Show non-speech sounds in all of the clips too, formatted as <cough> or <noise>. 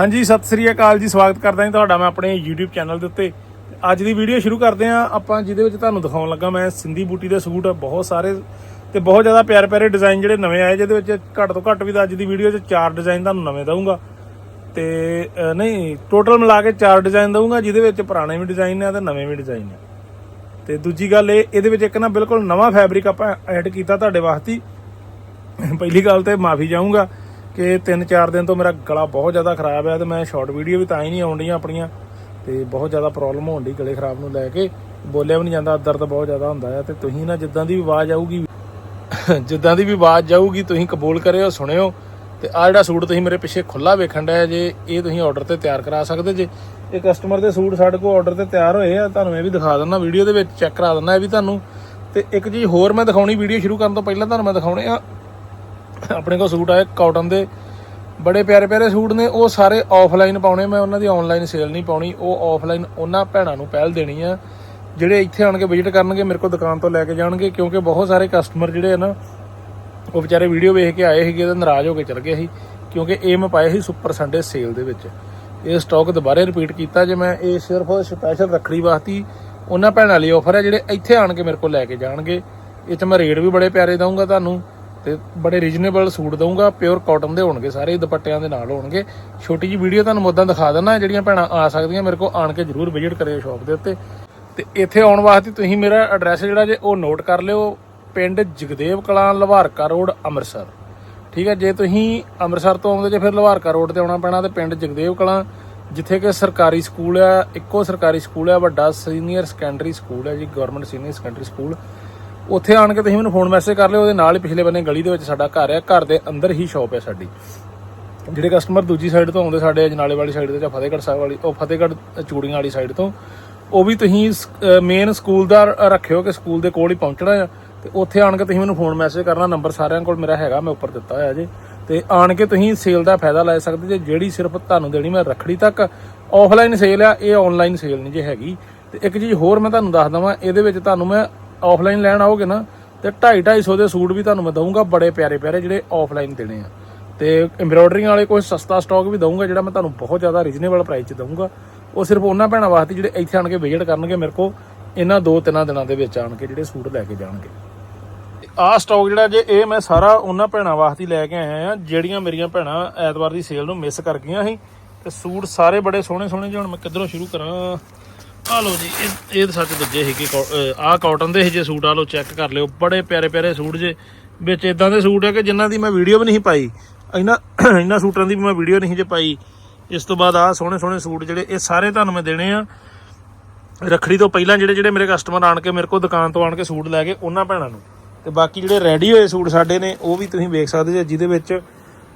ਹਾਂਜੀ, ਸਤਿ ਸ੍ਰੀ ਅਕਾਲ ਜੀ, ਸਵਾਗਤ ਕਰਦਾ ਹਾਂ ਤੁਹਾਡਾ ਮੈਂ ਆਪਣੇ YouTube ਚੈਨਲ ਦੇ ਉੱਤੇ। ਅੱਜ ਦੀ ਵੀਡੀਓ ਸ਼ੁਰੂ ਕਰਦੇ ਹਾਂ। ਆਪਾਂ ਜਿਹਦੇ ਵਿੱਚ ਤੁਹਾਨੂੰ ਦਿਖਾਉਣ ਲੱਗਾ ਮੈਂ ਸਿੰਧੀ ਬੂਟੀ ਦੇ ਸੂਟ, ਬਹੁਤ ਸਾਰੇ ਤੇ ਬਹੁਤ ਜ਼ਿਆਦਾ ਪਿਆਰੇ ਪਿਆਰੇ ਡਿਜ਼ਾਈਨ ਜਿਹੜੇ ਨਵੇਂ ਆਏ, ਜਿਹਦੇ ਵਿੱਚ ਘੱਟ ਤੋਂ ਘੱਟ ਵੀ ਤਾਂ ਅੱਜ ਦੀ ਵੀਡੀਓ 'ਚ ਚਾਰ ਡਿਜ਼ਾਈਨ ਤੁਹਾਨੂੰ ਨਵੇਂ ਦਊਂਗਾ। ਤੇ ਨਹੀਂ ਟੋਟਲ ਮਿਲਾ ਕੇ ਚਾਰ ਡਿਜ਼ਾਈਨ ਦਊਂਗਾ, ਜਿਹਦੇ ਵਿੱਚ ਪੁਰਾਣੇ ਵੀ ਡਿਜ਼ਾਈਨ ਨੇ ਤੇ ਨਵੇਂ ਵੀ ਡਿਜ਼ਾਈਨ ਨੇ। ਤੇ ਦੂਜੀ ਗੱਲ ਇਹ, ਇਹਦੇ ਵਿੱਚ ਇੱਕ ਨਾ ਬਿਲਕੁਲ ਨਵਾਂ ਫੈਬਰਿਕ ਆਪਾਂ ਐਡ ਕੀਤਾ ਤੁਹਾਡੇ ਵਾਸਤੇ। ਪਹਿਲੀ ਗੱਲ ਤੇ ਮਾਫੀ ਚਾਹੂੰਗਾ। ਕਿ 3-4 ਦਿਨ ਤੋਂ ਮੇਰਾ ਗਲਾ ਬਹੁਤ ਜ਼ਿਆਦਾ ਖਰਾਬ ਹੈ ਤੇ ਮੈਂ ਸ਼ਾਰਟ ਵੀਡੀਓ ਵੀ ਤਾਂ ਹੀ ਨਹੀਂ ਆਉਂਦੀਆਂ ਆਪਣੀਆਂ। ਤੇ ਬਹੁਤ ਜ਼ਿਆਦਾ ਪ੍ਰੋਬਲਮ ਹੋਣ ਦੀ ਗਲੇ ਖਰਾਬ ਨੂੰ ਲੈ ਕੇ। ਬੋਲਿਆ ਵੀ ਨਹੀਂ ਜਾਂਦਾ, ਦਰਦ ਬਹੁਤ ਜ਼ਿਆਦਾ ਹੁੰਦਾ ਹੈ ਤੇ ਤੁਸੀਂ ਨਾ ਜਿੱਦਾਂ ਦੀ ਵੀ ਆਵਾਜ਼ ਆਊਗੀ, ਜਿੱਦਾਂ ਦੀ ਵੀ ਆਵਾਜ਼ ਜਾਊਗੀ, ਤੁਸੀਂ ਕਬੂਲ ਕਰਿਓ, ਸੁਣਿਓ। ਤੇ ਆ ਜਿਹੜਾ ਸੂਟ ਤੁਸੀਂ ਮੇਰੇ ਪਿੱਛੇ ਖੁੱਲਾ ਵੇਖਣ ਡਿਆ ਜੇ ਇਹ ਤੁਸੀਂ ਆਰਡਰ ਤੇ ਤਿਆਰ ਕਰਾ ਸਕਦੇ ਜੇ। ਇਹ ਕਸਟਮਰ ਦੇ ਸੂਟ ਸਾਡੇ ਕੋਲ ਆਰਡਰ ਤੇ ਤਿਆਰ ਹੋਏ ਆ, ਤੁਹਾਨੂੰ ਇਹ ਵੀ ਦਿਖਾ ਦਿੰਦਾ ਵੀਡੀਓ ਦੇ ਵਿੱਚ ਚੈੱਕ ਕਰਾ ਦਿੰਦਾ, ਇਹ ਵੀ ਤੁਹਾਨੂੰ। ਤੇ ਇੱਕ ਚੀਜ਼ ਹੋਰ ਮੈਂ ਦਿਖਾਉਣੀ ਵੀਡੀਓ ਸ਼ੁਰੂ ਕਰਨ ਤੋਂ ਪਹਿਲਾਂ ਤੁਹਾਨੂੰ ਮੈਂ ਦਿਖਾਉਣੇ ਆ ਆਪਣੇ ਕੋਲ ਸੂਟ ਆਏ ਕਾਟਨ ਦੇ। ਬੜੇ ਪਿਆਰੇ ਪਿਆਰੇ ਸੂਟ ਨੇ। ਉਹ ਸਾਰੇ ਆਫਲਾਈਨ ਪਾਉਣੇ। ਮੈਂ ਉਹਨਾਂ ਦੀ ਆਨਲਾਈਨ ਸੇਲ ਨਹੀਂ ਪਾਉਣੀ। ਉਹ ਆਫਲਾਈਨ ਉਹਨਾਂ ਭੈਣਾਂ ਨੂੰ ਪਹਿਲ ਦੇਣੀ ਆ। ਜਿਹੜੇ ਇੱਥੇ ਆਣ ਕੇ ਵਿਜ਼ਿਟ ਕਰਨਗੇ, ਮੇਰੇ ਕੋਲ ਦੁਕਾਨ ਤੋਂ ਲੈ ਕੇ ਜਾਣਗੇ। ਕਿਉਂਕਿ ਬਹੁਤ ਸਾਰੇ ਕਸਟਮਰ ਜਿਹੜੇ ਆ ਨਾ, ਉਹ ਵਿਚਾਰੇ ਵੀਡੀਓ ਵੇਖ ਕੇ ਆਏ ਸੀਗੇ ਤੇ ਨਾਰਾਜ਼ ਹੋ ਕੇ ਚਲ ਗਏ ਸੀ। ਕਿਉਂਕਿ ਇਹ ਮੈਂ ਪਾਇਆ ਸੀ ਸੁਪਰ ਸੰਡੇ ਸੇਲ ਦੇ ਵਿੱਚ। ਇਹ ਸਟਾਕ ਦੁਬਾਰੇ ਰਿਪੀਟ ਕੀਤਾ ਜੇ ਮੈਂ। ਇਹ ਸਿਰਫ ਸਪੈਸ਼ਲ ਰੱਖੜੀ ਵਾਸਤੇ ਉਹਨਾਂ ਭੈਣਾਂ ਲਈ ਆਫਰ ਹੈ ਜਿਹੜੇ ਇੱਥੇ ਆਣ ਕੇ ਮੇਰੇ ਕੋਲ ਲੈ ਕੇ ਜਾਣਗੇ। ਇਹ 'ਚ ਮੈਂ ਰੇਟ ਵੀ ਬੜੇ ਪਿਆਰੇ ਦਊਂਗਾ ਤੁਹਾਨੂੰ। ਤੇ ਬੜੇ ਰੀਜਨੇਬਲ ਸੂਟ ਦਊਂਗਾ ਪਿਓਰ ਕਾਟਨ ਦੇ ਹੋਣਗੇ ਸਾਰੇ, ਦੁਪੱਟਿਆਂ ਦੇ ਨਾਲ ਹੋਣਗੇ। ਛੋਟੀ ਜੀ ਵੀਡੀਓ ਤੁਹਾਨੂੰ ਮੁੱਦਾਂ ਦਿਖਾ ਦਿੰਦਾ, ਜਿਹੜੀਆਂ ਭੈਣਾਂ ਆ ਸਕਦੀਆਂ, ਮੇਰੇ ਕੋਲ ਆਣ ਕੇ ਜਰੂਰ ਵਿਜ਼ਿਟ ਕਰਿਓ ਸ਼ਾਪ ਦੇ ਉੱਤੇ। ਤੇ ਇੱਥੇ ਆਉਣ ਵਾਸਤੇ ਤੁਸੀਂ ਮੇਰਾ ਐਡਰੈਸ ਜਿਹੜਾ ਜੇ ਉਹ ਨੋਟ ਕਰ ਲਿਓ, ਪਿੰਡ ਜਗਦੇਵ ਕਲਾਂ ਲਵਾਰਕਾ ਰੋਡ, ਅੰਮ੍ਰਿਤਸਰ। ਠੀਕ ਹੈ, ਜੇ ਤੁਸੀਂ ਅੰਮ੍ਰਿਤਸਰ ਤੋਂ ਆਉਂਦੇ, ਜੇ ਫਿਰ ਲਵਾਰਕਾ ਰੋਡ ਤੇ ਆਉਣਾ ਪੈਣਾ, ਤੇ ਪਿੰਡ ਜਗਦੇਵ ਕਲਾਂ, ਜਿੱਥੇ ਕਿ ਸਰਕਾਰੀ ਸਕੂਲ ਆ, ਇੱਕੋ ਸਰਕਾਰੀ ਸਕੂਲ ਆ, ਵੱਡਾ ਸੀਨੀਅਰ ਸੈਕੰਡਰੀ ਸਕੂਲ ਹੈ ਜੀ ਗਵਰਨਮੈਂਟ ਸੀਨੀਅਰ ਸੈਕੰਡਰੀ ਸਕੂਲ। ਉੱਥੇ ਆਣ ਕੇ ਤੁਸੀਂ ਮੈਨੂੰ ਫੋਨ ਮੈਸੇਜ ਕਰ ਲਿਓ, ਉਹਦੇ ਨਾਲ ਹੀ ਪਿਛਲੇ ਬੰਨੇ ਗਲੀ ਦੇ ਵਿੱਚ ਸਾਡਾ ਘਰ ਹੈ ਘਰ ਦੇ ਅੰਦਰ ਹੀ ਸ਼ਾਪ ਹੈ ਸਾਡੀ। ਜਿਹੜੇ ਕਸਟਮਰ ਦੂਜੀ ਸਾਈਡ ਤੋਂ ਆਉਂਦੇ ਸਾਡੇ ਅਜਨਾਲੇ ਵਾਲੀ ਸਾਈਡ ਤੇ, ਜਾਂ ਫਤਿਹਗੜ੍ਹ ਸਾਹਿਬ ਵਾਲੀ, ਉਹ ਫਤਿਹਗੜ੍ਹ ਚੂੜੀਆਂ ਵਾਲੀ ਸਾਈਡ ਤੋਂ, ਉਹ ਵੀ ਤੁਸੀਂ ਮੇਨ ਸਕੂਲ ਦਾ ਰੱਖਿਓ ਕਿ ਸਕੂਲ ਦੇ ਕੋਲ ਹੀ ਪਹੁੰਚਣਾ ਆ। ਤੇ ਉੱਥੇ ਆਣ ਕੇ ਤੁਸੀਂ ਮੈਨੂੰ ਫੋਨ ਮੈਸੇਜ ਕਰਨਾ ਨੰਬਰ ਸਾਰਿਆਂ ਕੋਲ ਮੇਰਾ ਹੈਗਾ, ਮੈਂ ਉੱਪਰ ਦਿੱਤਾ ਹੋਇਆ ਜੇ। ਤੇ ਆਣ ਕੇ ਤੁਸੀਂ ਸੇਲ ਦਾ ਫਾਇਦਾ ਲੈ ਸਕਦੇ ਜੇ, ਜਿਹੜੀ ਸਿਰਫ ਤੁਹਾਨੂੰ ਦੇਣੀ ਮੈਂ ਰੱਖੜੀ ਤੱਕ ਆਫਲਾਈਨ ਸੇਲ ਆ, ਇਹ ਆਨਲਾਈਨ ਸੇਲ ਨਹੀਂ ਜੇ ਹੈਗੀ। ਤੇ ਇੱਕ ਚੀਜ਼ ਹੋਰ ਮੈਂ ਤੁਹਾਨੂੰ ਦੱਸ ਦਵਾਂ, ਇਹਦੇ ਵਿੱਚ ਤੁਹਾਨੂੰ ਮੈਂ ਆਫਲਾਈਨ ਲੈਣ ਆਓਗੇ ਨਾ, ਤੇ 2.5 250 ਦੇ ਸੂਟ ਵੀ ਤੁਹਾਨੂੰ ਮੈਂ ਦਊਂਗਾ, ਬੜੇ ਪਿਆਰੇ ਪਿਆਰੇ ਜਿਹੜੇ ਆਫਲਾਈਨ ਦੇਣੇ ਆ। ਤੇ ਐਮਬ੍ਰੋਇਡਰੀ ਵਾਲੇ ਕੋਈ ਸਸਤਾ ਸਟਾਕ ਵੀ ਦਊਂਗਾ, ਜਿਹੜਾ ਮੈਂ ਤੁਹਾਨੂੰ ਬਹੁਤ ਜ਼ਿਆਦਾ ਰੀਜ਼ਨੇਬਲ ਪ੍ਰਾਈਸ 'ਚ ਦਊਂਗਾ। ਉਹ ਸਿਰਫ ਉਹਨਾਂ ਭੈਣਾਂ ਵਾਸਤੇ ਜਿਹੜੇ ਇੱਥੇ ਆਣ ਕੇ ਵਿਜ਼ਿਟ ਕਰਨਗੇ ਮੇਰੇ ਕੋਲ, ਇਹਨਾਂ ਦੋ ਤਿੰਨਾਂ ਦਿਨਾਂ ਦੇ ਵਿੱਚ ਆਣ ਕੇ ਜਿਹੜੇ ਸੂਟ ਲੈ ਕੇ ਜਾਣਗੇ। ਆਹ ਸਟਾਕ ਜਿਹੜਾ ਜੇ ਇਹ ਮੈਂ ਸਾਰਾ ਉਹਨਾਂ ਭੈਣਾਂ ਵਾਸਤੇ ਲੈ ਕੇ ਆਇਆ ਆ, ਜਿਹੜੀਆਂ ਮੇਰੀਆਂ ਭੈਣਾਂ ਐਤਵਾਰ ਦੀ ਸੇਲ ਨੂੰ ਮਿਸ ਕਰ ਗਈਆਂ ਸੀ। ਤੇ ਸੂਟ ਸਾਰੇ ਬੜੇ ਸੋਹਣੇ ਸੋਹਣੇ ਜਿਹੇ, ਹੁਣ ਮੈਂ ਕਿੱਧਰੋਂ ਸ਼ੁਰੂ ਕਰਾਂ? ਆ ਲਓ ਜੀ, ਇਹ ਇਹ ਤਾਂ ਸੱਚ ਦੱਜੇ ਸੀਗੇ ਆਹ ਕਾਟਨ ਦੇ ਜੇ ਸੂਟ ਆ ਲਓ ਚੈੱਕ ਕਰ ਲਿਓ। ਬੜੇ ਪਿਆਰੇ ਪਿਆਰੇ ਸੂਟ ਜੇ। ਵਿੱਚ ਇਦਾਂ ਦੇ ਸੂਟ ਆ ਕਿ ਜਿਨ੍ਹਾਂ ਦੀ ਮੈਂ ਵੀਡੀਓ ਵੀ ਨਹੀਂ ਪਾਈ। ਇਹਨਾਂ ਇਹਨਾਂ ਸੂਟਾਂ ਦੀ ਵੀ ਮੈਂ ਵੀਡੀਓ ਨਹੀਂ ਜੇ ਪਾਈ। ਇਸ ਤੋਂ ਬਾਅਦ ਆਹ ਸੋਹਣੇ ਸੋਹਣੇ ਸੂਟ ਜਿਹੜੇ, ਇਹ ਸਾਰੇ ਤੁਹਾਨੂੰ ਮੈਂ ਦੇਣੇ ਆ। ਰਖੜੀ ਤੋਂ ਪਹਿਲਾਂ ਜਿਹੜੇ ਜਿਹੜੇ ਮੇਰੇ ਕਸਟਮਰ ਆਣ ਕੇ ਮੇਰੇ ਕੋਲ ਦੁਕਾਨ ਤੋਂ ਆਣ ਕੇ ਸੂਟ ਲੈ ਕੇ ਉਹਨਾਂ ਭੈਣਾਂ ਨੂੰ। ਤੇ ਬਾਕੀ ਜਿਹੜੇ ਰੈਡੀ ਹੋਏ ਸੂਟ ਸਾਡੇ ਨੇ, ਉਹ ਵੀ ਤੁਸੀਂ ਵੇਖ ਸਕਦੇ ਜੇ, ਜਿਹਦੇ ਵਿੱਚ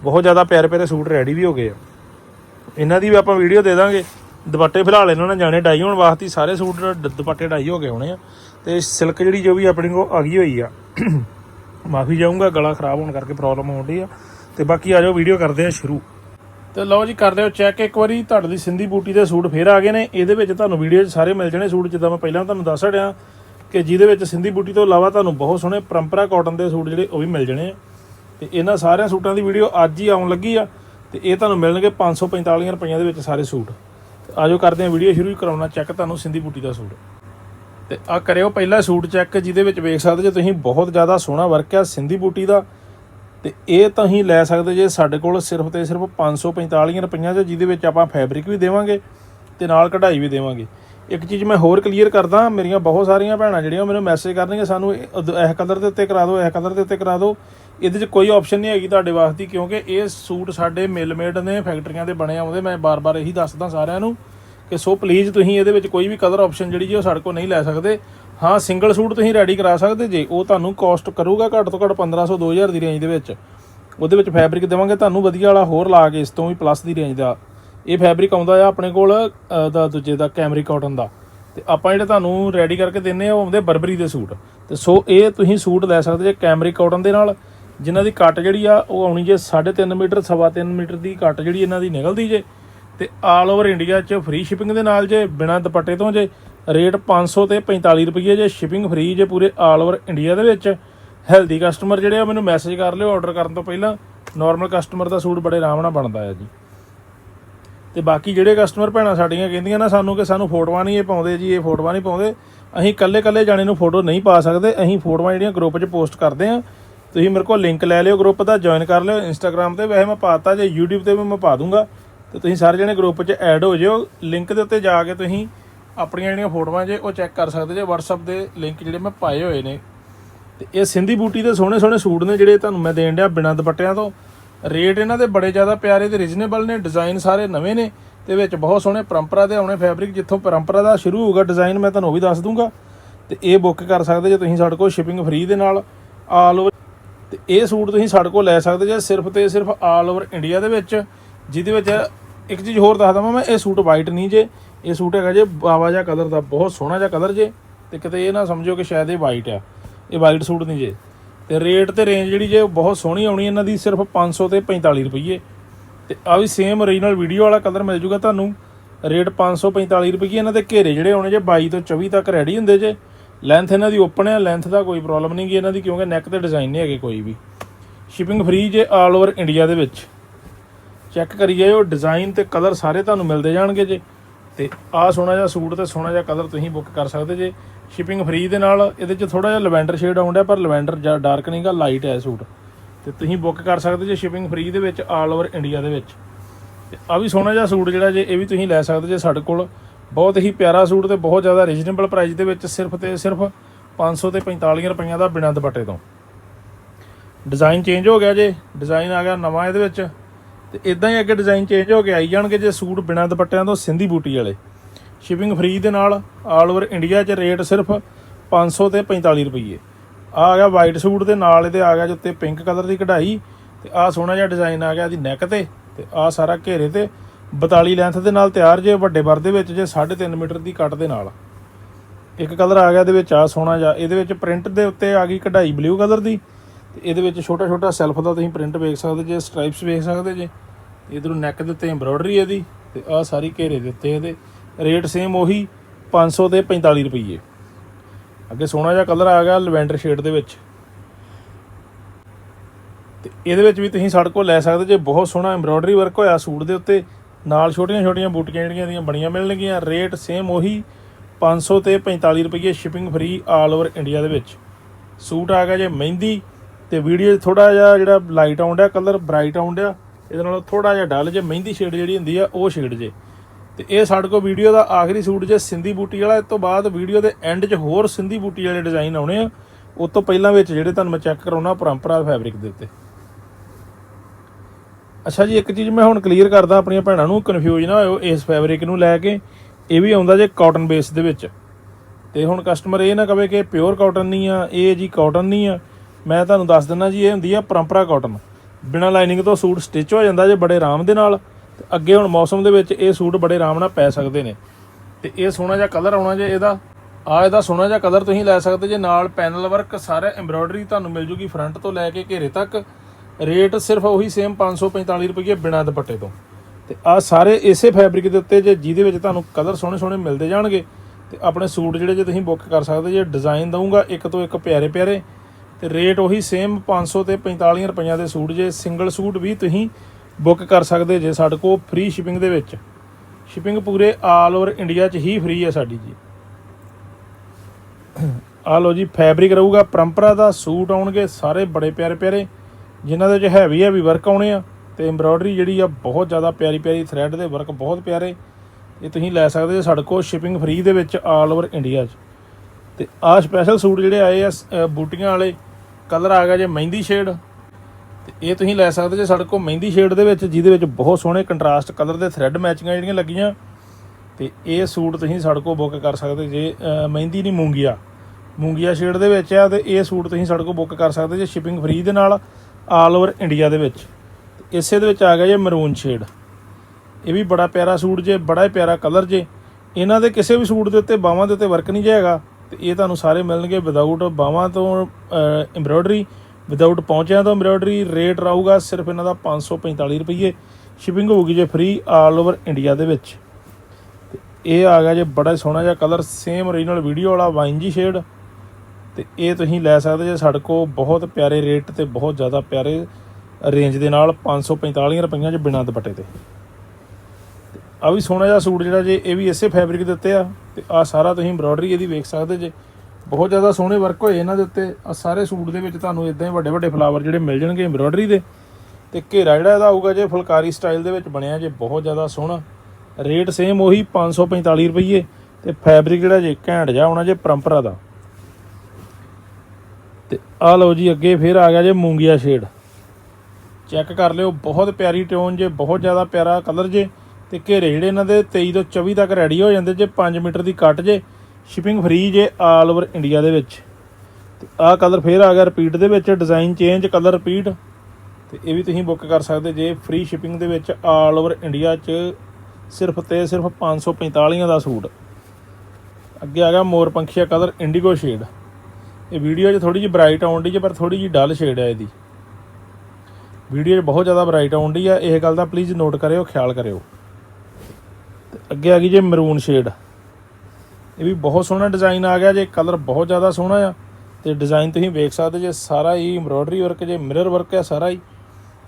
ਬਹੁਤ ਜ਼ਿਆਦਾ ਪਿਆਰੇ ਪਿਆਰੇ ਸੂਟ ਰੈਡੀ ਵੀ ਹੋ ਗਏ ਆ। ਇਹਨਾਂ ਦੀ ਵੀ ਆਪਾਂ ਵੀਡੀਓ ਦੇ ਦਾਂਗੇ। ਦੁਪੱਟੇ ਫਿਲਹਾਲ ਇਹਨਾਂ ਨੇ ਜਾਣੇ, ਡਾਈ ਹੋਣ ਵਾਸਤੇ ਸਾਰੇ ਸੂਟ ਡ- ਦੁਪੱਟੇ ਡਾਈ ਹੋ ਗਏ ਹੋਣੇ ਆ। ਤੇ ਸਿਲਕ ਜਿਹੜੀ ਜੋ ਵੀ ਆਪਣੀ ਕੋ ਆ ਗਈ ਹੋਈ ਆ। <coughs> ਮਾਫੀ ਚਾਹੂੰਗਾ ਗਲਾ ਖਰਾਬ ਹੋਣ ਕਰਕੇ ਪ੍ਰੋਬਲਮ ਹੋਣ ਡਈ ਆ। ਤੇ ਬਾਕੀ ਆ ਜਾਓ, ਵੀਡੀਓ ਕਰਦੇ ਆ ਸ਼ੁਰੂ। ਤੇ ਲਓ ਜੀ, ਕਰਦੇ ਹੋ ਚੈੱਕ ਇੱਕ ਵਾਰੀ, ਤੁਹਾਡੇ ਦੀ ਸਿੰਧੀ ਬੂਟੀ ਦੇ ਸੂਟ ਫੇਰ ਆ ਗਏ ਨੇ। ਇਹਦੇ ਵਿੱਚ ਤੁਹਾਨੂੰ ਵੀਡੀਓ 'ਚ ਸਾਰੇ ਮਿਲ ਜਾਣੇ ਸੂਟ, ਜਿੱਦਾਂ ਮੈਂ ਪਹਿਲਾਂ ਤੁਹਾਨੂੰ ਦੱਸ ਰਿਹਾ ਕਿ ਜਿਹਦੇ ਵਿੱਚ ਸਿੰਧੀ ਬੂਟੀ ਤੋਂ ਇਲਾਵਾ ਤੁਹਾਨੂੰ ਬਹੁਤ ਸੋਹਣੇ ਪਰੰਪਰਾ ਕਾਟਨ ਦੇ ਸੂਟ ਜਿਹੜੇ ਉਹ ਵੀ ਮਿਲ ਜਾਣੇ ਆ। ਤੇ ਇਹਨਾਂ ਸਾਰਿਆਂ ਸੂਟਾਂ ਦੀ ਵੀਡੀਓ ਅੱਜ ਹੀ ਆਉਣ ਲੱਗੀ ਆ। ਤੇ ਇਹ ਤੁਹਾਨੂੰ ਮਿਲਣਗੇ 545 ਰੁਪਈਆਂ ਦੇ ਵਿੱਚ ਸਾਰੇ ਸੂਟ। ਆਜੋ ਕਰਦੇ ਹਾਂ ਵੀਡੀਓ ਸ਼ੁਰੂ ਕਰਾਉਣਾ। ਚੈੱਕ ਤੁਹਾਨੂੰ ਸਿੰਧੀ ਬੂਟੀ ਦਾ ਸੂਟ। ਤੇ ਆ ਕਰਿਓ ਪਹਿਲਾ ਸੂਟ ਚੈੱਕ ਜਿਹਦੇ ਵਿੱਚ ਵੇਖ ਸਕਦੇ ਜੇ ਤੁਸੀਂ ਬਹੁਤ ਜ਼ਿਆਦਾ ਸੋਹਣਾ ਵਰਕ ਆ ਸਿੰਧੀ ਬੂਟੀ ਦਾ। ਤੇ ਇਹ ਤੁਸੀਂ ਲੈ ਸਕਦੇ ਜੇ ਸਾਡੇ ਕੋਲ ਸਿਰਫ ਤੇ ਸਿਰਫ 545 ਰੁਪਈਆਂ 'ਚ ਜਿਹਦੇ ਵਿੱਚ ਆਪਾਂ ਫੈਬਰਿਕ ਵੀ ਦੇਵਾਂਗੇ ਤੇ ਨਾਲ ਕਢਾਈ ਵੀ ਦੇਵਾਂਗੇ। ਇੱਕ ਚੀਜ਼ ਮੈਂ ਹੋਰ ਕਲੀਅਰ ਕਰਦਾ, ਮੇਰੀਆਂ ਬਹੁਤ ਸਾਰੀਆਂ ਭੈਣਾਂ ਜਿਹੜੀਆਂ ਮੈਨੂੰ ਮੈਸੇਜ ਕਰਨਗੀਆਂ, ਸਾਨੂੰ ਇਹ ਇਹ ਕਲਰ ਦੇ ਉੱਤੇ ਕਰਾ ਦਿਓ, ਇਹ ਕਲਰ ਦੇ ਉੱਤੇ ਕਰਾ ਦਿਓ। ਇਹਦੇ 'ਚ ਕੋਈ ਆਪਸ਼ਨ ਨਹੀਂ ਹੈਗੀ ਤੁਹਾਡੇ ਵਾਸਤੇ, ਕਿਉਂਕਿ ਇਹ ਸੂਟ ਸਾਡੇ ਮਿਲਮੇਡ ਨੇ ਫੈਕਟਰੀਆਂ ਦੇ ਬਣੇ ਆਉਂਦੇ ਮੈਂ ਬਾਰ-ਬਾਰ ਇਹੀ ਦੱਸਦਾ ਸਾਰਿਆਂ ਨੂੰ ਕਿ ਸੋ ਪਲੀਜ਼ ਤੁਸੀਂ ਇਹਦੇ ਵਿੱਚ ਕੋਈ ਵੀ ਕਲਰ ਆਪਸ਼ਨ ਜਿਹੜੀ ਜੀ ਉਹ ਸਾਡੇ ਕੋਲ ਨਹੀਂ ਲੈ ਸਕਦੇ। ਹਾਂ ਸਿੰਗਲ ਸੂਟ ਤੁਸੀਂ ਰੈਡੀ ਕਰਾ ਸਕਦੇ ਜੇ, ਉਹ ਤੁਹਾਨੂੰ ਕਾਸਟ ਕਰੂਗਾ ਘੱਟ ਤੋਂ ਘੱਟ 1500 2000 ਦੀ ਰੇਂਜ ਦੇ ਵਿੱਚ। ਉਹਦੇ ਵਿੱਚ ਫੈਬਰਿਕ ਦੇਵਾਂਗੇ, ਤੁਹਾਨੂੰ ਵਧੀਆ ਵਾਲਾ ਹੋਰ ਲਾ ਕੇ ਇਸ ਤੋਂ ਵੀ ਪਲੱਸ ਦੀ ਰੇਂਜ ਦਾ। ਇਹ ਫੈਬਰਿਕ ਆਉਂਦਾ ਆ ਆਪਣੇ ਕੋਲ ਦਾ ਦੂਜੇ ਦਾ ਕੈਮਰੀ ਕਾਟਨ ਦਾ। ਤੇ ਆਪਾਂ ਜਿਹੜੇ ਤੁਹਾਨੂੰ ਰੈਡੀ ਕਰਕੇ ਦਿੰਨੇ ਆ, ਉਹ ਆਉਂਦੇ ਬਰਬਰੀ ਦੇ ਸੂਟ। ਤੇ ਸੋ ਇਹ ਤੁਸੀਂ ਸੂਟ ਲੈ ਸਕਦੇ ਜੇ ਕੈਮਰੀ ਕਾਟਨ ਦੇ ਨਾਲ। ਜਿਨ੍ਹਾਂ ਦੀ ਕੱਟ ਜਿਹੜੀ ਆ, ਉਹ ਆਉਣੀ ਜੇ 3.5 ਮੀਟਰ, ਸਵਾ ਤਿੰਨ ਮੀਟਰ ਦੀ ਕੱਟ ਜਿਹੜੀ ਇਹਨਾਂ ਦੀ ਨਿਕਲਦੀ ਜੇ, ਤੇ ਆਲ ਓਵਰ ਇੰਡੀਆ 'ਚ ਫ੍ਰੀ ਸ਼ਿਪਿੰਗ ਦੇ ਨਾਲ ਜੇ, ਬਿਨਾਂ ਦੁਪੱਟੇ ਤੋਂ ਜੇ ਰੇਟ 500 ਤੇ 45 ਰੁਪਏ ਜੇ ਸ਼ਿਪਿੰਗ ਫ੍ਰੀ ਜੇ ਪੂਰੇ ਆਲ ਓਵਰ ਇੰਡੀਆ ਦੇ ਵਿੱਚ। ਹੈਲਦੀ ਕਸਟਮਰ ਜਿਹੜੇ ਆ, ਮੈਨੂੰ ਮੈਸੇਜ ਕਰ ਲਿਓ ਆਰਡਰ ਕਰਨ ਤੋਂ ਪਹਿਲਾਂ। ਨਾਰਮਲ ਕਸਟਮਰ ਦਾ ਸੂਟ ਬੜੇ ਆਰਾਮ ਨਾਲ ਬਣਦਾ ਆ ਜੀ। ਤੇ ਬਾਕੀ ਜਿਹੜੇ ਕਸਟਮਰ ਭੈਣਾਂ ਸਾਡੀਆਂ ਕਹਿੰਦੀਆਂ ਨਾ ਸਾਨੂੰ ਕਿ ਸਾਨੂੰ ਫੋਟੋਆਂ ਨਹੀਂ ਇਹ ਪਾਉਂਦੇ ਜੀ, ਇਹ ਫੋਟੋਆਂ ਨਹੀਂ ਪਾਉਂਦੇ। ਅਸੀਂ ਇਕੱਲੇ ਇਕੱਲੇ ਜਾਣੇ ਨੂੰ ਫੋਟੋ ਨਹੀਂ ਪਾ ਸਕਦੇ। ਅਸੀਂ ਫੋਟੋਆਂ ਜਿਹੜੀਆਂ ਗਰੁੱਪ 'ਚ ਪੋਸਟ ਕਰਦੇ ਆ ਤੁਸੀਂ ਮੇਰੇ ਕੋਲ ਲਿੰਕ ਲੈ ਲਿਓ ਗਰੁੱਪ ਦਾ ਜੁਆਇਨ ਕਰ ਲਿਓ ਇੰਸਟਾਗ੍ਰam ਤੇ। ਵੈਸੇ ਮੈਂ ਪਾਤਾ ਜੇ, YouTube ਤੇ ਵੀ ਮੈਂ ਪਾ ਦੂੰਗਾ। ਤੇ ਤੁਸੀਂ ਸਾਰੇ ਜਣੇ ਗਰੁੱਪ 'ਚ ਐਡ ਹੋ ਜਿਓ। ਲਿੰਕ ਦੇ ਉੱਤੇ ਜਾ ਕੇ ਤੁਸੀਂ ਆਪਣੀਆਂ ਜਿਹੜੀਆਂ ਫੋਟੋਆਂ ਜੇ, ਉਹ ਚੈੱਕ ਕਰ ਸਕਦੇ ਜੇ। WhatsApp ਦੇ ਲਿੰਕ ਜਿਹੜੇ ਮੈਂ ਪਾਏ ਹੋਏ ਨੇ। ਤੇ ਇਹ ਸਿੰਧੀ ਬੂਟੀ ਦੇ ਸੋਹਣੇ ਸੋਹਣੇ ਸੂਟ ਨੇ ਜਿਹੜੇ ਤੁਹਾਨੂੰ ਮੈਂ ਦੇਣ ਡਿਆ ਬਿਨਾਂ ਦੁਪੱਟਿਆਂ ਤੋਂ। ਰੇਟ ਇਹਨਾਂ ਦੇ ਬੜੇ ਜ਼ਿਆਦਾ ਪਿਆਰੇ ਤੇ ਰੀਜ਼ਨੇਬਲ ਨੇ। ਡਿਜ਼ਾਈਨ ਸਾਰੇ ਨਵੇਂ ਨੇ ਤੇ ਵਿੱਚ ਬਹੁਤ ਸੋਹਣੇ ਪਰੰਪਰਾ ਦੇ ਆਉਣੇ ਫੈਬਰਿਕ ਜਿੱਥੋਂ ਪਰੰਪਰਾ ਦਾ ਸ਼ੁਰੂ ਹੋਊਗਾ ਡਿਜ਼ਾਈਨ ਮੈਂ ਤੁਹਾਨੂੰ ਉਹ ਵੀ ਦੱਸ ਦੂੰਗਾ। ਤੇ ਇਹ ਬੁੱਕ ਕਰ ਸਕਦੇ ਜੇ ਤੁਸੀਂ ਸਾਡੇ ਕੋਲ ਸ਼ਿਪਿੰਗ ਫ੍ਰੀ ਦੇ ਨਾਲ। ਆਲ ਓਵਰ ਤੇ ਇਹ ਸੂਟ ਤੁਸੀਂ ਸਾਡੇ ਕੋਲ ਲੈ ਸਕਦੇ ਜੇ ਸਿਰਫ ਤੇ ਸਿਰਫ ਆਲ ਓਵਰ ਇੰਡੀਆ ਦੇ ਵਿੱਚ, ਜਿਹਦੇ ਵਿੱਚ ਇੱਕ ਚੀਜ਼ ਹੋਰ ਦੱਸ ਦਵਾਂ ਮੈਂ, ਇਹ ਸੂਟ ਵਾਈਟ ਨਹੀਂ ਜੇ, ਇਹ ਸੂਟ ਹੈਗਾ ਜੇ ਬਾਵਾ ਜਿਹਾ ਕਲਰ ਦਾ, ਬਹੁਤ ਸੋਹਣਾ ਜਿਹਾ ਕਲਰ ਜੇ, ਤੇ ਕਿਤੇ ਇਹ ਨਾ ਸਮਝੋ ਕਿ ਸ਼ਾਇਦ ਇਹ ਵਾਈਟ ਆ, ਇਹ ਵਾਈਟ ਸੂਟ ਨਹੀਂ ਜੇ। ਤੇ ਰੇਟ ਤੇ ਰੇਂਜ ਜਿਹੜੀ ਜੇ ਉਹ ਬਹੁਤ ਸੋਹਣੀ ਆਉਣੀ ਇਹਨਾਂ ਦੀ ਸਿਰਫ 500 ਤੇ 45 ਰੁਪਏ ਤੇ ਆ ਵੀ ਸੇਮ ਓਰੀਜਨਲ ਵੀਡੀਓ ਵਾਲਾ ਕਲਰ ਮਿਲ ਜੂਗਾ ਤੁਹਾਨੂੰ ਰੇਟ 545 ਰੁਪਏ ਇਹਨਾਂ ਦੇ ਘੇਰੇ ਜਿਹੜੇ ਆਉਣੇ ਜੇ 22 ਤੋਂ 24 ਤੱਕ ਰੈਡੀ ਹੁੰਦੇ ਜੇ। ਲੈਂਥ ਇਹਨਾਂ ਦੀ ਓਪਨ ਹੈ ਲੈਂਥ ਦਾ ਕੋਈ ਪ੍ਰੋਬਲਮ ਨਹੀਂ ਗੀ ਇਹਨਾਂ ਦੀ, ਕਿਉਂਕਿ ਨੈਕ ਤੇ ਡਿਜ਼ਾਈਨ ਨਹੀਂ ਹੈਗੇ ਕੋਈ ਵੀ। ਸ਼ਿਪਿੰਗ ਫ੍ਰੀ ਜੇ ਆਲ ਓਵਰ ਇੰਡੀਆ ਦੇ ਵਿੱਚ। ਚੈੱਕ ਕਰੀਏ, ਉਹ ਡਿਜ਼ਾਈਨ ਤੇ ਕਲਰ ਸਾਰੇ ਤੁਹਾਨੂੰ ਮਿਲਦੇ ਜਾਣਗੇ ਜੇ। ਤੇ ਆਹ ਸੋਹਣਾ ਜਿਹਾ ਸੂਟ ਤੇ ਸੋਹਣਾ ਜਿਹਾ ਕਲਰ ਤੁਸੀਂ ਬੁੱਕ ਕਰ ਸਕਦੇ ਜੇ। ਸ਼ਿਪਿੰਗ ਫ੍ਰੀ ਦੇ ਨਾਲ ਇਹਦੇ 'ਚ ਥੋੜਾ ਜਿਹਾ ਲਵੈਂਡਰ ਸ਼ੇਡ ਆਉਂਦਾ, ਪਰ ਲਵੈਂਡਰ ਜਾਂ ਡਾਰਕ ਨਹੀਂਗਾ ਲਾਈਟ ਹੈ ਸੂਟ। ਤੇ ਤੁਸੀਂ ਬੁੱਕ ਕਰ ਸਕਦੇ ਜੇ ਸ਼ਿਪਿੰਗ ਫ੍ਰੀ ਦੇ ਵਿੱਚ ਆਲ ਓਵਰ ਇੰਡੀਆ ਦੇ ਵਿੱਚ। ਤੇ ਆ ਵੀ ਸੋਹਣਾ ਜਿਹਾ ਸੂਟ ਜਿਹੜਾ ਜੇ, ਇਹ ਵੀ ਤੁਸੀਂ ਲੈ ਸਕਦੇ ਜੇ ਸਾਡੇ ਕੋਲ। ਬਹੁਤ ਹੀ ਪਿਆਰਾ ਸੂਟ ਤੇ ਬਹੁਤ ਜ਼ਿਆਦਾ ਰੀਜ਼ਨੇਬਲ ਪ੍ਰਾਈਸ ਦੇ ਵਿੱਚ ਸਿਰਫ ਤੇ ਸਿਰਫ 500 ਤੇ 45 ਰੁਪਈਆਂ ਦਾ ਬਿਨਾਂ ਦੁਪੱਟੇ ਤੋਂ। ਡਿਜ਼ਾਈਨ ਚੇਂਜ ਹੋ ਗਿਆ ਜੇ ਡਿਜ਼ਾਈਨ ਆ ਗਿਆ ਨਵਾਂ ਇਹਦੇ ਵਿੱਚ, ਤੇ ਇਦਾਂ ਹੀ ਅੱਗੇ ਡਿਜ਼ਾਈਨ ਚੇਂਜ ਹੋ ਕੇ ਆਈ ਜਾਣਗੇ ਜੇ ਸੂਟ ਬਿਨਾਂ ਦੁਪੱਟਿਆਂ ਤੋਂ ਸਿੰਧੀ ਬੂਟੀ ਵਾਲੇ। ਸ਼ਿਪਿੰਗ ਫ੍ਰੀ ਦੇ ਨਾਲ ਆਲ ਓਵਰ ਇੰਡੀਆ 'ਚ ਰੇਟ ਸਿਰਫ 500 ਤੇ 45 ਰੁਪਏ ਆ ਆ ਗਿਆ ਵਾਈਟ ਸੂਟ ਦੇ, ਨਾਲ ਇਹਦੇ ਆ ਗਿਆ ਜਿੱਤੇ ਪਿੰਕ ਕਲਰ ਦੀ ਕਢਾਈ, ਤੇ ਆ ਸੋਹਣਾ ਜਿਹਾ ਡਿਜ਼ਾਈਨ ਆ ਗਿਆ ਇਹਦੀ ਨੈਕ ਤੇ ਤੇ ਆ ਸਾਰਾ ਘੇਰੇ ਤੇ 42 ਲੈਂਥ ਦੇ ਨਾਲ ਤਿਆਰ ਜੇ ਵੱਡੇ ਬਰ ਦੇ ਵਿੱਚ ਜੇ 3.5 ਮੀਟਰ ਦੀ ਕੱਟ ਦੇ ਨਾਲ। ਇੱਕ ਕਲਰ ਆ ਗਿਆ ਇਹਦੇ ਵਿੱਚ ਆ ਸੋਹਣਾ ਜਿਹਾ। ਇਹਦੇ ਵਿੱਚ ਪ੍ਰਿੰਟ ਦੇ ਉੱਤੇ ਆ ਗਈ ਕਢਾਈ ਬਲੂ ਕਲਰ ਦੀ। ਤੇ ਇਹਦੇ ਵਿੱਚ ਛੋਟਾ ਛੋਟਾ ਸੈਲਫ ਦਾ ਤੁਸੀਂ ਪ੍ਰਿੰਟ ਵੇਖ ਸਕਦੇ ਜੇ ਸਟ੍ਰਾਈਪਸ ਵੇਖ ਸਕਦੇ ਜੇ। ਇਧਰੋਂ ਨੈਕ ਦੇ ਉੱਤੇ ਐਮਬ੍ਰੋਇਡਰੀ ਇਹਦੀ ਤੇ ਆ ਸਾਰੀ ਘੇਰੇ ਦੇ ਉੱਤੇ ਇਹਦੇ। ਰੇਟ ਸੇਮ ਉਹੀ 500 ਤੇ 45 ਰੁਪਏ ਅੱਗੇ ਸੋਹਣਾ ਜਿਹਾ ਕਲਰ ਆ ਗਿਆ ਲਵੈਂਡਰ ਸ਼ੇਡ ਦੇ ਵਿੱਚ। ਤੇ ਇਹਦੇ ਵਿੱਚ ਵੀ ਤੁਸੀਂ ਸਾਡੇ ਕੋਲ ਲੈ ਸਕਦੇ ਜੇ। ਬਹੁਤ ਸੋਹਣਾ ਐਮਬ੍ਰੋਇਡਰੀ ਵਰਕ ਹੋਇਆ ਸੂਟ ਦੇ ਉੱਤੇ। ਨਾਲ ਛੋਟੀਆਂ ਛੋਟੀਆਂ ਬੂਟੀਆਂ ਜਿਹੜੀਆਂ ਦੀਆਂ ਬਣੀਆਂ ਮਿਲਣਗੀਆਂ। ਰੇਟ ਸੇਮ ਉਹੀ 500 ਤੇ 45 ਰੁਪਏ shipping free all over India ਦੇ ਵਿੱਚ। ਸੂਟ ਆ ਗਿਆ ਜੇ ਮਹਿੰਦੀ ਤੇ ਵੀਡੀਓ ਥੋੜਾ ਜਿਹਾ ਜਿਹੜਾ ਲਾਈਟ ਆਉਂਦਾ ਕਲਰ ਬ੍ਰਾਈਟ ਆਉਂਦਾ ਇਹਦੇ ਨਾਲੋਂ ਥੋੜਾ ਜਿਹਾ ਡਲ ਜੇ ਮਹਿੰਦੀ ਸ਼ੇਡ ਜਿਹੜੀ ਹੁੰਦੀ ਆ, ਉਹ ਸ਼ੇਡ ਜੇ। ਤੇ ਇਹ ਸਾਡੇ ਕੋਲ ਵੀਡੀਓ ਦਾ ਆਖਰੀ ਸੂਟ ਜੇ ਸਿੰਧੀ ਬੂਟੀ ਵਾਲਾ, ਇਸ ਤੋਂ ਬਾਅਦ ਵੀਡੀਓ ਦੇ ਐਂਡ 'ਚ ਹੋਰ ਸਿੰਧੀ ਬੂਟੀ ਵਾਲੇ ਡਿਜ਼ਾਈਨ ਆਉਣੇ ਆ। ਉਸ ਤੋਂ ਪਹਿਲਾਂ ਵਿੱਚ ਜਿਹੜੇ ਤੁਹਾਨੂੰ ਮੈਂ ਚੈੱਕ ਕਰਾਉਣਾ, ਪਰੰਪਰਾ ਫੈਬਰਿਕ ਦੇ ਉੱਤੇ। ਅੱਛਾ ਜੀ, ਇੱਕ ਚੀਜ਼ ਮੈਂ ਹੁਣ ਕਲੀਅਰ ਕਰਦਾ ਆਪਣੀਆਂ ਭੈਣਾਂ ਨੂੰ ਕਨਫਿਊਜ਼ ਨਾ ਹੋਇਓ, ਇਸ ਫੈਬਰਿਕ ਨੂੰ ਲੈ ਕੇ, ਇਹ ਵੀ ਆਉਂਦਾ ਜੇ ਕਾਟਨ ਬੇਸ ਦੇ ਵਿੱਚ। ਤੇ ਹੁਣ ਕਸਟਮਰ ਇਹ ਨਾ ਕਵੇ ਕਿ ਪਿਓਰ ਕਾਟਨ ਨਹੀਂ ਆ, ਇਹ ਜੀ ਕਾਟਨ ਨਹੀਂ ਆ। ਮੈਂ ਤੁਹਾਨੂੰ ਦੱਸ ਦਿੰਦਾ ਜੀ, ਇਹ ਹੁੰਦੀ ਆ ਪਰੰਪਰਾ ਕਾਟਨ ਬਿਨਾਂ ਲਾਈਨਿੰਗ ਤੋਂ ਸੂਟ ਸਟਿਚ ਹੋ ਜਾਂਦਾ ਜੇ ਬੜੇ ਆਰਾਮ ਦੇ ਨਾਲ। ਤੇ ਅੱਗੇ ਹੁਣ ਮੌਸਮ ਦੇ ਵਿੱਚ ਇਹ ਸੂਟ ਬੜੇ ਆਰਾਮ ਨਾਲ ਪੈ ਸਕਦੇ ਨੇ। ਤੇ ਇਹ ਸੋਹਣਾ ਜਿਹਾ ਕਲਰ ਆਉਣਾ ਜੇ ਇਹਦਾ। ਆ ਇਹਦਾ ਸੋਹਣਾ ਜਿਹਾ ਕਲਰ ਤੁਸੀਂ ਲੈ ਸਕਦੇ ਜੇ ਨਾਲ ਪੈਨਲ ਵਰਕ ਸਾਰੇ ਐਮਬ੍ਰੋਇਡਰੀ ਤੁਹਾਨੂੰ ਮਿਲ ਜੂਗੀ ਫਰੰਟ ਤੋਂ ਲੈ ਕੇ ਘੇਰੇ ਤੱਕ। ਰੇਟ ਸਿਰਫ ਉਹੀ ਸੇਮ 545 ਰੁਪਏ ਬਿਨਾਂ ਦੁਪੱਟੇ ਤੋਂ। ਤੇ ਆ ਸਾਰੇ ਇਸੇ ਫੈਬਰਿਕ ਦੇ ਉੱਤੇ ਜੇ ਜਿਹਦੇ ਵਿੱਚ ਤੁਹਾਨੂੰ ਕਲਰ ਸੋਹਣੇ ਸੋਹਣੇ ਮਿਲਦੇ ਜਾਣਗੇ, ਤੇ ਆਪਣੇ ਸੂਟ ਜਿਹੜੇ ਜੇ ਤੁਸੀਂ ਬੁੱਕ ਕਰ ਸਕਦੇ ਜੇ ਡਿਜ਼ਾਈਨ ਦਊਂਗਾ ਇੱਕ ਤੋਂ ਇੱਕ ਪਿਆਰੇ ਪਿਆਰੇ। ਤੇ ਰੇਟ ਉਹੀ ਸੇਮ 500 ਤੇ 45 ਰੁਪਈਆਂ ਦੇ ਸੂਟ ਜੇ ਸਿੰਗਲ ਸੂਟ ਵੀ ਤੁਸੀਂ ਬੁੱਕ ਕਰ ਸਕਦੇ ਜੇ ਸਾਡੇ ਕੋਲ ਫ੍ਰੀ ਸ਼ਿਪਿੰਗ ਦੇ ਵਿੱਚ। ਸ਼ਿਪਿੰਗ ਪੂਰੇ ਆਲ ਓਵਰ ਇੰਡੀਆ 'ਚ ਹੀ ਫ੍ਰੀ ਹੈ ਸਾਡੀ ਜੀ। ਆ ਲੋ ਜੀ ਫੈਬਰਿਕ ਰਹੂਗਾ ਪਰੰਪਰਾ ਦਾ, ਸੂਟ ਆਉਣਗੇ ਸਾਰੇ ਬੜੇ ਪਿਆਰੇ ਪਿਆਰੇ। ਜਿਨ੍ਹਾਂ ਦੇ ਵਿੱਚ ਹੈਵੀ ਹੈਵੀ ਵਰਕ ਆਉਣੇ ਆ ਤੇ ਐਮਬ੍ਰੋਇਡਰੀ ਜਿਹੜੀ ਆ ਬਹੁਤ ਜ਼ਿਆਦਾ ਪਿਆਰੀ ਪਿਆਰੀ ਥ੍ਰੈਡ ਦੇ ਵਰਕ ਬਹੁਤ ਪਿਆਰੇ। ਇਹ ਤੁਸੀਂ ਲੈ ਸਕਦੇ ਜੇ ਸਾਡੇ ਕੋਲ ਸ਼ਿਪਿੰਗ ਫ੍ਰੀ ਦੇ ਵਿੱਚ ਆਲ ਓਵਰ ਇੰਡੀਆ 'ਚ। ਤੇ ਆਹ ਸਪੈਸ਼ਲ ਸੂਟ ਜਿਹੜੇ ਆਏ ਆ ਬੂਟੀਆਂ ਵਾਲੇ ਕਲਰ ਆ ਗਿਆ ਜੇ ਮਹਿੰਦੀ ਸ਼ੇਡ ਤੇ ਇਹ ਤੁਸੀਂ ਲੈ ਸਕਦੇ ਜੇ ਸਾਡੇ ਕੋਲ ਮਹਿੰਦੀ ਸ਼ੇਡ ਦੇ ਵਿੱਚ, ਜਿਹਦੇ ਵਿੱਚ ਬਹੁਤ ਸੋਹਣੇ ਕੰਟਰਾਸਟ ਕਲਰ ਦੇ ਥ੍ਰੈਡ ਮੈਚਿੰਗਾਂ ਜਿਹੜੀਆਂ ਲੱਗੀਆਂ। ਤੇ ਇਹ ਸੂਟ ਤੁਸੀਂ ਸਾਡੇ ਕੋਲ ਬੁੱਕ ਕਰ ਸਕਦੇ ਜੇ ਮਹਿੰਦੀ ਨਹੀਂ ਮੂੰਗੀਆ। ਮੂੰਗੀਆ ਸ਼ੇਡ ਦੇ ਵਿੱਚ ਆ ਤੇ ਇਹ ਸੂਟ ਤੁਸੀਂ ਸਾਡੇ ਕੋਲ ਬੁੱਕ ਕਰ ਸਕਦੇ ਜੇ ਸ਼ਿਪਿੰਗ ਫ੍ਰੀ ਦੇ ਨਾਲ। ਆਲ ਓਵਰ ਇੰਡੀਆ ਦੇ ਵਿੱਚ। ਇਸੇ ਦੇ ਵਿੱਚ ਆ ਗਿਆ ਜੇ ਮਰੂਨ ਸ਼ੇਡ। ਇਹ ਵੀ ਬੜਾ ਪਿਆਰਾ ਸੂਟ ਜੇ, ਬੜਾ ਹੀ ਪਿਆਰਾ ਕਲਰ ਜੇ। ਇਹਨਾਂ ਦੇ ਕਿਸੇ ਵੀ ਸੂਟ ਦੇ ਉੱਤੇ ਬਾਹਾਂ ਦੇ ਉੱਤੇ ਵਰਕ ਨਹੀਂ ਜਾਏਗਾ ਤੇ ਇਹ ਤੁਹਾਨੂੰ ਸਾਰੇ ਮਿਲਣਗੇ ਵਿਦਆਊਟ ਬਾਹਾਂ ਤੋਂ ਐਮਬ੍ਰੋਇਡਰੀ ਵਿਦਆਊਟ ਪਹੁੰਚਿਆਂ ਤੋਂ ਐਮਬ੍ਰੋਇਡਰੀ ਰੇਟ ਰਹੂਗਾ ਸਿਰਫ ਇਹਨਾਂ ਦਾ 545 ਰੁਪਏ ਸ਼ਿਪਿੰਗ ਹੋਊਗੀ ਜੇ ਫ੍ਰੀ ਆਲ ਓਵਰ ਇੰਡੀਆ ਦੇ ਵਿੱਚ। ਇਹ ਆ ਗਿਆ ਜੇ ਬੜਾ ਹੀ ਸੋਹਣਾ ਜਿਹਾ ਕਲਰ ਸੇਮ ਓਰੀਜਨਲ ਵੀਡੀਓ ਵਾਲਾ ਵਾਈਨ ਜੀ ਸ਼ੇਡ। ਤੇ ਇਹ ਤੁਸੀਂ ਲੈ ਸਕਦੇ ਜੇ ਸਾਡੇ ਕੋਲ ਬਹੁਤ ਪਿਆਰੇ ਰੇਟ ਤੇ ਬਹੁਤ ਜ਼ਿਆਦਾ ਪਿਆਰੇ ਰੇਂਜ ਦੇ ਨਾਲ 545 ਰੁਪਈਆਂ 'ਚ ਬਿਨਾਂ ਦੁਪੱਟੇ ਤੇ। ਆ ਵੀ ਸੋਹਣਾ ਜਿਹਾ ਸੂਟ ਜਿਹੜਾ ਜੇ, ਇਹ ਵੀ ਇਸੇ ਫੈਬਰਿਕ ਦੇ ਉੱਤੇ ਆ ਤੇ ਆ ਸਾਰਾ ਤੁਸੀਂ ਐਮਬ੍ਰੋਇਡਰੀ ਇਹਦੀ ਵੇਖ ਸਕਦੇ ਜੇ। ਬਹੁਤ ਜ਼ਿਆਦਾ ਸੋਹਣੇ ਵਰਕ ਹੋਏ ਇਹਨਾਂ ਦੇ ਉੱਤੇ। ਆ ਸਾਰੇ ਸੂਟ ਦੇ ਵਿੱਚ ਤੁਹਾਨੂੰ ਇਦਾਂ ਹੀ ਵੱਡੇ ਵੱਡੇ ਫਲਾਵਰ ਜਿਹੜੇ ਮਿਲ ਜਾਣਗੇ ਐਮਬ੍ਰੋਇਡਰੀ ਦੇ। ਤੇ ਘੇਰਾ ਜਿਹੜਾ ਇਹਦਾ ਆਊਗਾ ਜੇ ਫੁਲਕਾਰੀ ਸਟਾਈਲ ਦੇ ਵਿੱਚ ਬਣਿਆ ਜੇ, ਬਹੁਤ ਜ਼ਿਆਦਾ ਸੋਹਣਾ। ਰੇਟ ਸੇਮ ਉਹੀ 545 ਰੁਪਏ ਤੇ ਫੈਬਰਿਕ ਜਿਹੜਾ ਜੇ ਘੈਂਟ ਜਾ ਹੋਣਾ ਜੇ ਪਰੰਪਰਾ ਦਾ। ਤੇ ਆ ਲਓ ਜੀ, ਅੱਗੇ ਫਿਰ ਆ ਗਿਆ ਜੇ ਮੂੰਗੀਆ ਸ਼ੇਡ। ਚੈੱਕ ਕਰ ਲਿਓ, ਬਹੁਤ ਪਿਆਰੀ ਟੋਨ ਜੇ, ਬਹੁਤ ਜ਼ਿਆਦਾ ਪਿਆਰਾ ਕਲਰ ਜੇ। ਤੇ ਘੇਰੇ ਜਿਹੜੇ ਇਹਨਾਂ ਦੇ 23 ਤੋਂ 24 ਤੱਕ ਰੈਡੀ ਹੋ ਜਾਂਦੇ ਜੇ 5 ਮੀਟਰ ਦੀ ਕੱਟ ਜੇ। ਸ਼ਿਪਿੰਗ ਫ੍ਰੀ ਜੇ ਆਲ ਓਵਰ ਇੰਡੀਆ ਦੇ ਵਿੱਚ। ਤੇ ਆਹ ਕਲਰ ਫੇਰ ਆ ਗਿਆ ਰਿਪੀਟ ਦੇ ਵਿੱਚ ਡਿਜ਼ਾਈਨ ਚੇਂਜ ਕਲਰ ਰਿਪੀਟ ਤੇ ਇਹ ਵੀ ਤੁਸੀਂ ਬੁੱਕ ਕਰ ਸਕਦੇ ਜੇ ਫ੍ਰੀ ਸ਼ਿਪਿੰਗ ਦੇ ਵਿੱਚ ਆਲ ਓਵਰ ਇੰਡੀਆ 'ਚ ਸਿਰਫ ਤੇ ਸਿਰਫ 545 ਦਾ ਸੂਟ। ਅੱਗੇ ਆ ਗਿਆ ਮੋਰ ਪੰਖੀਆ ਕਲਰ ਇੰਡੀਗੋ ਸ਼ੇਡ ਇਹ ਵੀਡੀਓ 'ਚ ਥੋੜੀ ਜਿਹੀ ਬ੍ਰਾਈਟ ਆਉਣ ਦੀ ਜੇ, ਪਰ ਥੋੜੀ ਜਿਹੀ ਡਲ ਸ਼ੇਡ ਹੈ ਇਹਦੀ। ਵੀਡੀਓ 'ਚ ਬਹੁਤ ਜ਼ਿਆਦਾ ਬ੍ਰਾਈਟ ਆਉਣ ਦੀ ਆ, ਇਹ ਗੱਲ ਦਾ ਪਲੀਜ਼ ਨੋਟ ਕਰਿਓ, ਖਿਆਲ ਕਰਿਓ। ਤੇ ਅੱਗੇ ਆ ਗਈ ਜੇ ਮਰੂਨ ਸ਼ੇਡ ਇਹ ਵੀ ਬਹੁਤ ਸੋਹਣਾ ਡਿਜ਼ਾਈਨ ਆ ਗਿਆ ਜੇ ਕਲਰ ਬਹੁਤ ਜ਼ਿਆਦਾ ਸੋਹਣਾ ਆ। ਤੇ ਡਿਜ਼ਾਈਨ ਤੁਸੀਂ ਵੇਖ ਸਕਦੇ ਜੇ, ਸਾਰਾ ਹੀ ਐਮਬ੍ਰੋਇਡਰੀ ਵਰਕ ਜੇ ਮਿਰਰ ਵਰਕ ਹੈ ਸਾਰਾ ਹੀ।